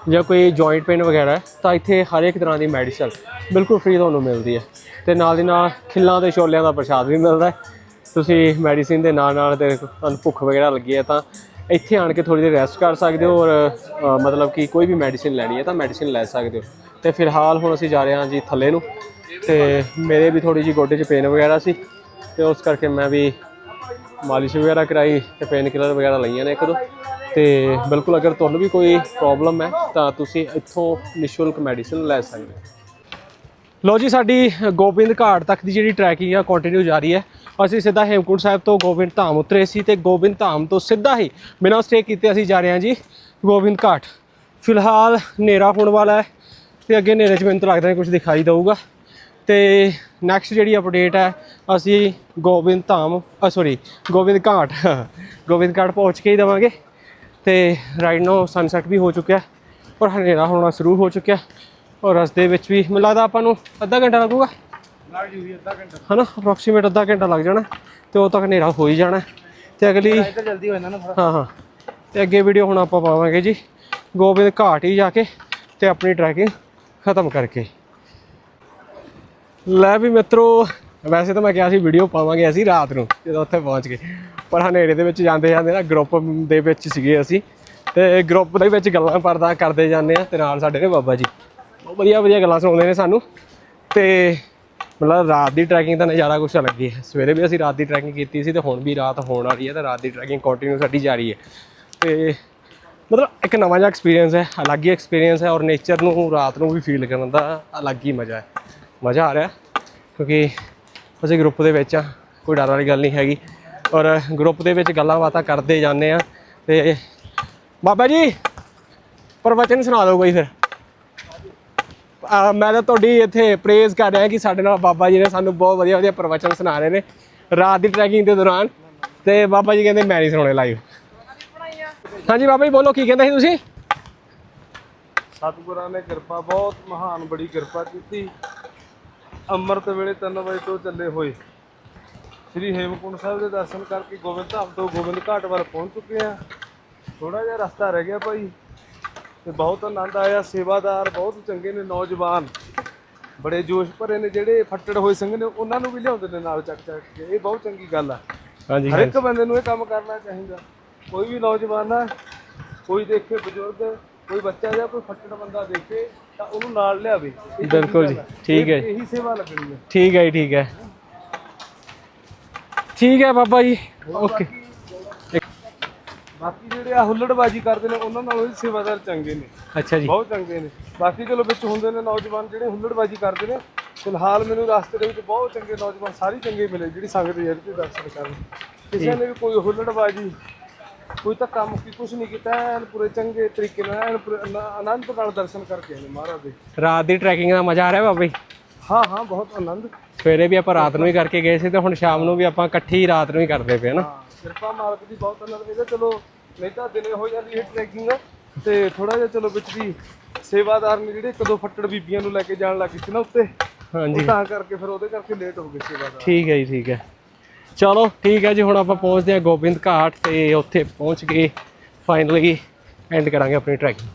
ਜਾਂ ਕੋਈ ਜੁਆਇੰਟ ਪੇਨ ਵਗੈਰਾ ਹੈ, ਤਾਂ ਇੱਥੇ ਹਰ ਇੱਕ ਤਰ੍ਹਾਂ ਦੀ ਮੈਡੀਸਨ ਬਿਲਕੁਲ ਫ੍ਰੀ ਤੁਹਾਨੂੰ ਮਿਲਦੀ ਹੈ। ਤੇ ਨਾਲ ਦੀ ਨਾਲ ਖਿੱਲਾਂ ਤੇ ਛੋਲਿਆਂ ਦਾ ਪ੍ਰਸ਼ਾਦ ਵੀ ਮਿਲਦਾ ਤੁਸੀਂ ਮੈਡੀਸਿਨ ਦੇ ਨਾਲ ਨਾਲ ਤੇ ਤੁਹਾਨੂੰ ਭੁੱਖ ਵਗੈਰਾ ਲੱਗੀ ਹੈ, ਤਾਂ ਇੱਥੇ ਆਣ ਕੇ ਥੋੜੀ ਦੇਰ ਰੈਸਟ ਕਰ ਸਕਦੇ ਹੋ ਔਰ ਮਤਲਬ ਕਿ ਕੋਈ ਵੀ ਮੈਡੀਸਿਨ ਲੈਣੀ ਹੈ, ਤਾਂ ਮੈਡੀਸਿਨ ਲੈ ਸਕਦੇ ਹੋ। ਤੇ ਫਿਲਹਾਲ ਹੁਣ ਅਸੀਂ ਜਾ ਰਹੇ ਹਾਂ ਜੀ ਥੱਲੇ ਨੂੰ। ਤੇ ਮੇਰੇ ਵੀ ਥੋੜੀ ਜੀ ਗੋਡੇ 'ਚ ਪੇਨ ਵਗੈਰਾ ਸੀ ਤੇ ਉਸ ਕਰਕੇ ਮੈਂ ਵੀ ਮਾਲਿਸ਼ ਵਗੈਰਾ ਕਰਾਈ ਤੇ ਪੇਨ ਕਿਲਰ ਵਗੈਰਾ ਲਈਆਂ ਨੇ ਇੱਕ ਦੋ। ਤੇ ਬਿਲਕੁਲ ਅਗਰ ਤੁਹਾਨੂੰ ਵੀ ਕੋਈ ਪ੍ਰੋਬਲਮ ਹੈ ਤਾਂ ਤੁਸੀਂ ਇੱਥੋਂ ਨਿਸ਼ੁਲਕ ਮੈਡੀਸਿਨ ਲੈ ਸਕਦੇ ਹੋ। ਲੋ ਜੀ, ਸਾਡੀ ਗੋਬਿੰਦ ਘਾਟ ਤੱਕ ਦੀ ਜਿਹੜੀ ਟਰੈਕਿੰਗ ਆ ਕੰਟੀਨਿਊ ਜਾਰੀ ਹੈ। ਅਸੀਂ ਸਿੱਧਾ ਹੇਮਕੁੰਟ ਸਾਹਿਬ ਤੋਂ ਗੋਬਿੰਦ ਧਾਮ ਉਤਰੇ ਸੀ ਤੇ ਗੋਬਿੰਦ ਧਾਮ ਤੋਂ ਸਿੱਧਾ ਹੀ ਬਿਨਾਂ ਸਟੇ ਕੀਤੇ ਅਸੀਂ ਜਾ ਰਹੇ ਹਾਂ ਜੀ ਗੋਬਿੰਦ ਘਾਟ। ਫਿਲਹਾਲ ਹਨੇਰਾ ਹੋਣ ਵਾਲਾ ਹੈ ਤੇ ਅੱਗੇ ਹਨੇਰੇ 'ਚ ਮੈਨੂੰ ਤਾਂ ਲੱਗਦਾ ਨਹੀਂ ਕੁਝ ਦਿਖਾਈ ਦਊਗਾ। ਤੇ ਨੈਕਸਟ ਜਿਹੜੀ ਅਪਡੇਟ ਹੈ ਅਸੀਂ ਗੋਬਿੰਦ ਧਾਮ ਸੌਰੀ ਗੋਬਿੰਦ ਘਾਟ ਗੋਬਿੰਦ ਘਾਟ ਪਹੁੰਚ ਕੇ ਹੀ ਦੇਵਾਂਗੇ। ਤੇ ਰਾਈਟ ਨਾਓ ਸਨਸੈਟ ਵੀ ਹੋ ਚੁੱਕਿਆ ਔਰ ਹਨੇਰਾ ਹੋਣਾ ਸ਼ੁਰੂ ਹੋ ਚੁੱਕਿਆ ਔਰ ਰਸਤੇ ਵਿੱਚ ਵੀ ਮੈਨੂੰ ਲੱਗਦਾ ਆਪਾਂ ਨੂੰ ਅੱਧਾ ਘੰਟਾ ਲੱਗੂਗਾ। ਲੱਗ ਜੂਗੀ ਅੱਧਾ ਘੰਟਾ। ਹਨਾ ਅਪਰੋਕਸੀਮੇਟ ਅੱਧਾ ਘੰਟਾ ਲੱਗ ਜਾਣਾ ਤੇ ਉਦੋਂ ਤੱਕ ਹਨੇਰਾ ਹੋ ਹੀ ਜਾਣਾ ਤੇ ਅਗਲੀ ਜਲਦੀ ਹੋ ਜਾਂਦਾ ਨਾ ਹਾਂ ਹਾਂ। ਤੇ ਅੱਗੇ ਵੀਡੀਓ ਹੁਣ ਆਪਾਂ ਪਾਵਾਂਗੇ ਜੀ। ਗੋਬਿੰਦ ਘਾਟ ਹੀ ਜਾ ਕੇ ਤੇ ਆਪਣੀ ਟਰੈਕਿੰਗ ਖਤਮ ਕਰਕੇ। ਲੈ ਵੀ ਮਿੱਤਰੋ, ਵੈਸੇ ਤਾਂ ਮੈਂ ਕਿਹਾ ਸੀ ਵੀਡੀਓ ਪਾਵਾਂਗੇ ਅਸੀਂ ਰਾਤ ਨੂੰ, ਜਦੋਂ ਉੱਥੇ ਪਹੁੰਚ ਗਏ। ਪਰ ਹਨੇਰੇ ਦੇ ਵਿੱਚ ਜਾਂਦੇ ਜਾਂਦੇ ਨਾ ਗਰੁੱਪ ਦੇ ਵਿੱਚ ਸੀਗੇ ਅਸੀਂ। ਤੇ ਗਰੁੱਪ ਦੇ ਵਿੱਚ ਗੱਲਾਂ ਪਰਦਾ ਕਰਦੇ ਜਾਂਦੇ ਆ ਤੇ ਨਾਲ ਸਾਡੇ ਨੇ ਬਾਬਾ ਜੀ। ਬਹੁਤ ਵਧੀਆ ਵਧੀਆ ਗੱਲਾਂ ਸੁਣਾਉਂਦੇ ਨੇ ਸਾਨੂੰ। ਤੇ ਮਤਲਬ ਰਾਤ ਦੀ ਟਰੈਕਿੰਗ ਦਾ ਨਜ਼ਾਰਾ ਕੁਛ ਅਲੱਗ ਹੀ ਹੈ। ਸਵੇਰੇ ਵੀ ਅਸੀਂ ਰਾਤ ਦੀ ਟਰੈਕਿੰਗ ਕੀਤੀ ਸੀ ਤੇ ਹੁਣ ਵੀ ਰਾਤ ਹੋਣ ਵਾਲੀ ਹੈ ਤੇ ਰਾਤ ਦੀ ਟਰੈਕਿੰਗ ਕੰਟੀਨਿਊ ਸਾਡੀ ਜਾਰੀ ਹੈ। ਤੇ ਮਤਲਬ ਇੱਕ ਨਵਾਂ ਜਿਹਾ ਐਕਸਪੀਰੀਅੰਸ ਹੈ, ਅਲੱਗ ਹੀ ਐਕਸਪੀਰੀਅੰਸ ਹੈ ਔਰ ਨੇਚਰ ਨੂੰ ਰਾਤ ਨੂੰ ਵੀ ਫੀਲ ਕਰਨ ਦਾ ਅਲੱਗ ਹੀ ਮਜ਼ਾ ਹੈ। ਮਜ਼ਾ ਆ ਰਿਹਾ ਕਿਉਂਕਿ ਅਸੀਂ ਗਰੁੱਪ ਦੇ ਵਿੱਚ ਆ ਕੋਈ ਡਰ ਵਾਲੀ ਗੱਲ ਨਹੀਂ ਹੈਗੀ। ਔਰ ਗਰੁੱਪ ਦੇ ਵਿੱਚ ਗੱਲਾਂ ਬਾਤਾਂ ਕਰਦੇ ਜਾਂਦੇ ਆ ਤੇ ਬਾਬਾ ਜੀ, ਪ੍ਰਵਚਨ ਸੁਣਾ ਦਿਓ ਕੋਈ ਫਿਰ। ਮੈਂ ਤਾਂ ਤੁਹਾਡੀ ਇੱਥੇ ਪ੍ਰੇਜ਼ ਕਰ ਰਿਹਾ ਕਿ ਸਾਡੇ ਨਾਲ ਬਾਬਾ ਜੀ ਨੇ ਸਾਨੂੰ ਬਹੁਤ ਵਧੀਆ ਵਧੀਆ ਪ੍ਰਵਚਨ ਸੁਣਾ ਰਹੇ ਨੇ ਰਾਤ ਦੀ ਟਰੈਕਿੰਗ ਦੇ ਦੌਰਾਨ। ਤੇ ਬਾਬਾ ਜੀ ਕਹਿੰਦੇ ਮੈਂ ਨਹੀਂ ਸੁਣਾਉਣੇ ਲਾਈਵ ਹਾਂਜੀ ਬਾਬਾ ਜੀ, ਬੋਲੋ ਕੀ ਕਹਿੰਦੇ ਸੀ ਤੁਸੀਂ? ਸਤਿਗੁਰਾਂ ਨੇ ਕਿਰਪਾ, ਬਹੁਤ ਮਹਾਨ ਬੜੀ ਕਿਰਪਾ ਕੀਤੀ। ਅੰਮ੍ਰਿਤ ਵੇਲੇ 3 ਵਜੇ ਤੋਂ ਚੱਲੇ ਹੋਏ। ਸ੍ਰੀ ਹੇਮਕੁੰਟ ਸਾਹਿਬ ਦੇ ਦਰਸ਼ਨ ਕਰਕੇ ਗੋਬਿੰਦ ਧਾਮ ਤੋਂ ਗੋਬਿੰਦ ਘਾਟ ਵੱਲ ਪਹੁੰਚ ਚੁੱਕੇ ਆ ਥੋੜਾ ਜਿਹਾ ਰਸਤਾ ਰਹਿ ਗਿਆ ਭਾਈ ਤੇ ਬਹੁਤ ਆਨੰਦ ਆਇਆ। ਸੇਵਾਦਾਰ ਬਹੁਤ ਚੰਗੇ ਨੇ ਨੌਜਵਾਨ। ਬੜੇ ਜੋਸ਼ ਭਰੇ ਨੇ ਜਿਹੜੇ ਫੱਟੜ ਹੋਏ ਸਿੰਘ ਨੇ ਉਹਨਾਂ ਨੂੰ ਵੀ ਲਿਆਉਂਦੇ ਨੇ ਨਾਲ ਚੱਕ ਚੱਕ ਕੇ। ਇਹ ਬਹੁਤ ਚੰਗੀ ਗੱਲ ਆ। ਹਾਂਜੀ ਹਰ ਇੱਕ ਬੰਦੇ ਨੂੰ ਇਹ ਕੰਮ ਕਰਨਾ ਚਾਹੀਦਾ। ਕੋਈ ਵੀ ਨੌਜਵਾਨ ਆ ਕੋਈ ਦੇਖੇ ਬਜ਼ੁਰਗ ਕੋਈ ਬੱਚਾ ਜਾਂ ਕੋਈ ਫੱਟੜ ਬੰਦਾ ਦੇਖੇ ਤਾਂ ਉਹਨੂੰ ਨਾਲ ਲਿਆਵੇ। ਇਹ ਚੰਗੀ ਬਿਲਕੁਲ ਜੀ, ਗੱਲ। ਠੀਕ ਹੈ ਇਹ- ਇਹੀ ਸੇਵਾ ਲੱਗਣੀ ਹੈ। ਠੀਕ ਹੈ ਜੀ ਠੀਕ ਹੈ। ਠੀਕ ਹੈ ਬਾਬਾ ਜੀ ਓਕੇ। ਬਾਕੀ ਜਿਹੜੇ ਆ ਹੁੱਲੜਬਾਜੀ ਕਰਦੇ ਨੇ ਉਹਨਾਂ ਨਾਲੋਂ ਇਹ ਸੇਵਾਦਾਰ ਚੰਗੇ ਨੇ। ਅੱਛਾ ਜੀ। ਬਹੁਤ ਚੰਗੇ ਨੇ। ਬਾਕੀ ਚਲੋ ਵਿੱਚ ਹੁੰਦੇ ਨੇ ਨੌਜਵਾਨ ਜਿਹੜੇ ਹੁੱਲੜਬਾਜੀ ਕਰਦੇ ਨੇ ਫਿਲਹਾਲ ਮੈਨੂੰ ਰਸਤੇ ਦੇ ਵਿੱਚ ਬਹੁਤ ਚੰਗੇ ਨੌਜਵਾਨ ਸਾਰੇ ਚੰਗੇ ਮਿਲੇ ਜਿਹੜੀ ਸੰਗਤ ਜਿਹੜੇ ਤੇ ਦਰਸ਼ਨ ਕਰਨ ਕਿਸੇ ਨੇ ਵੀ ਕੋਈ ਹੁੱਲੜਬਾਜੀ ਕੋਈ ਤਾਂ ਕੰਮ ਕੀ ਕੁਝ ਨਹੀਂ ਕੀਤਾ ਐਨ ਪੂਰੇ ਚੰਗੇ ਤਰੀਕੇ ਨਾਲ ਐਨ ਪੂਰੇ ਆਨ- ਆਨੰਦ ਨਾਲ ਦਰਸ਼ਨ ਕਰਕੇ ਆਏ ਨੇ ਮਹਾਰਾਜ ਦੇ। ਰਾਤ ਦੀ ਟਰੈਕਿੰਗ ਦਾ ਮਜ਼ਾ ਆ ਰਿਹਾ ਬਾਬਾ ਹਾਂ ਹਾਂ ਬਹੁਤ ਆਨੰਦ। ਸਵੇਰੇ ਵੀ ਆਪਾਂ ਰਾਤ ਨੂੰ ਹੀ ਕਰਕੇ ਗਏ ਸੀ ਤੇ ਹੁਣ ਸ਼ਾਮ ਨੂੰ ਵੀ ਆਪਾਂ ਇਕੱਠੀ ਰਾਤ ਨੂੰ ਹੀ ਕਰਦੇ ਪਏ ਨਾ। ਹਾਂ ਕਿਰਪਾ ਮਾਲਕ ਦੀ ਬਹੁਤ ਆਨੰਦ ਇਹਦਾ ਚਲੋ ਨਹੀਂ ਤਾਂ ਦਿਨੇ ਹੋ ਜਾਂਦੀ ਹੈ ਟਰੈਕਿੰਗ ਤੇ ਥੋੜਾ ਜਿਹਾ ਚਲੋ ਵਿੱਚ ਦੀ ਸੇਵਾਦਾਰ ਨੇ ਜਿਹੜੇ ਇੱਕ ਦੋ ਫੱਟੜ ਬੀਬੀਆਂ ਨੂੰ ਲੈ ਕੇ ਜਾਣ ਲੱਗ ਗਏ ਸੀ ਨਾ ਉੱਤੇ। ਹਾਂਜੀ। ਤਾਂ ਕਰਕੇ ਫਿਰ ਉਹਦੇ ਕਰਕੇ ਲੇਟ ਹੋ ਗਏ ਸੇਵਾਦਾਰ। ਠੀਕ ਹੈ ਜੀ ਠੀਕ ਹੈ। ਚਲੋ, ਠੀਕ ਹੈ ਜੀ, ਹੁਣ ਆਪਾਂ ਪਹੁੰਚਦੇ ਹਾਂ ਗੋਬਿੰਦ ਘਾਟ ਤੇ ਉੱਥੇ ਪਹੁੰਚ ਕੇ ਫਾਈਨਲੀ ਐਂਡ ਕਰਾਂਗੇ ਆਪਣੀ ਟਰੈਕਿੰਗ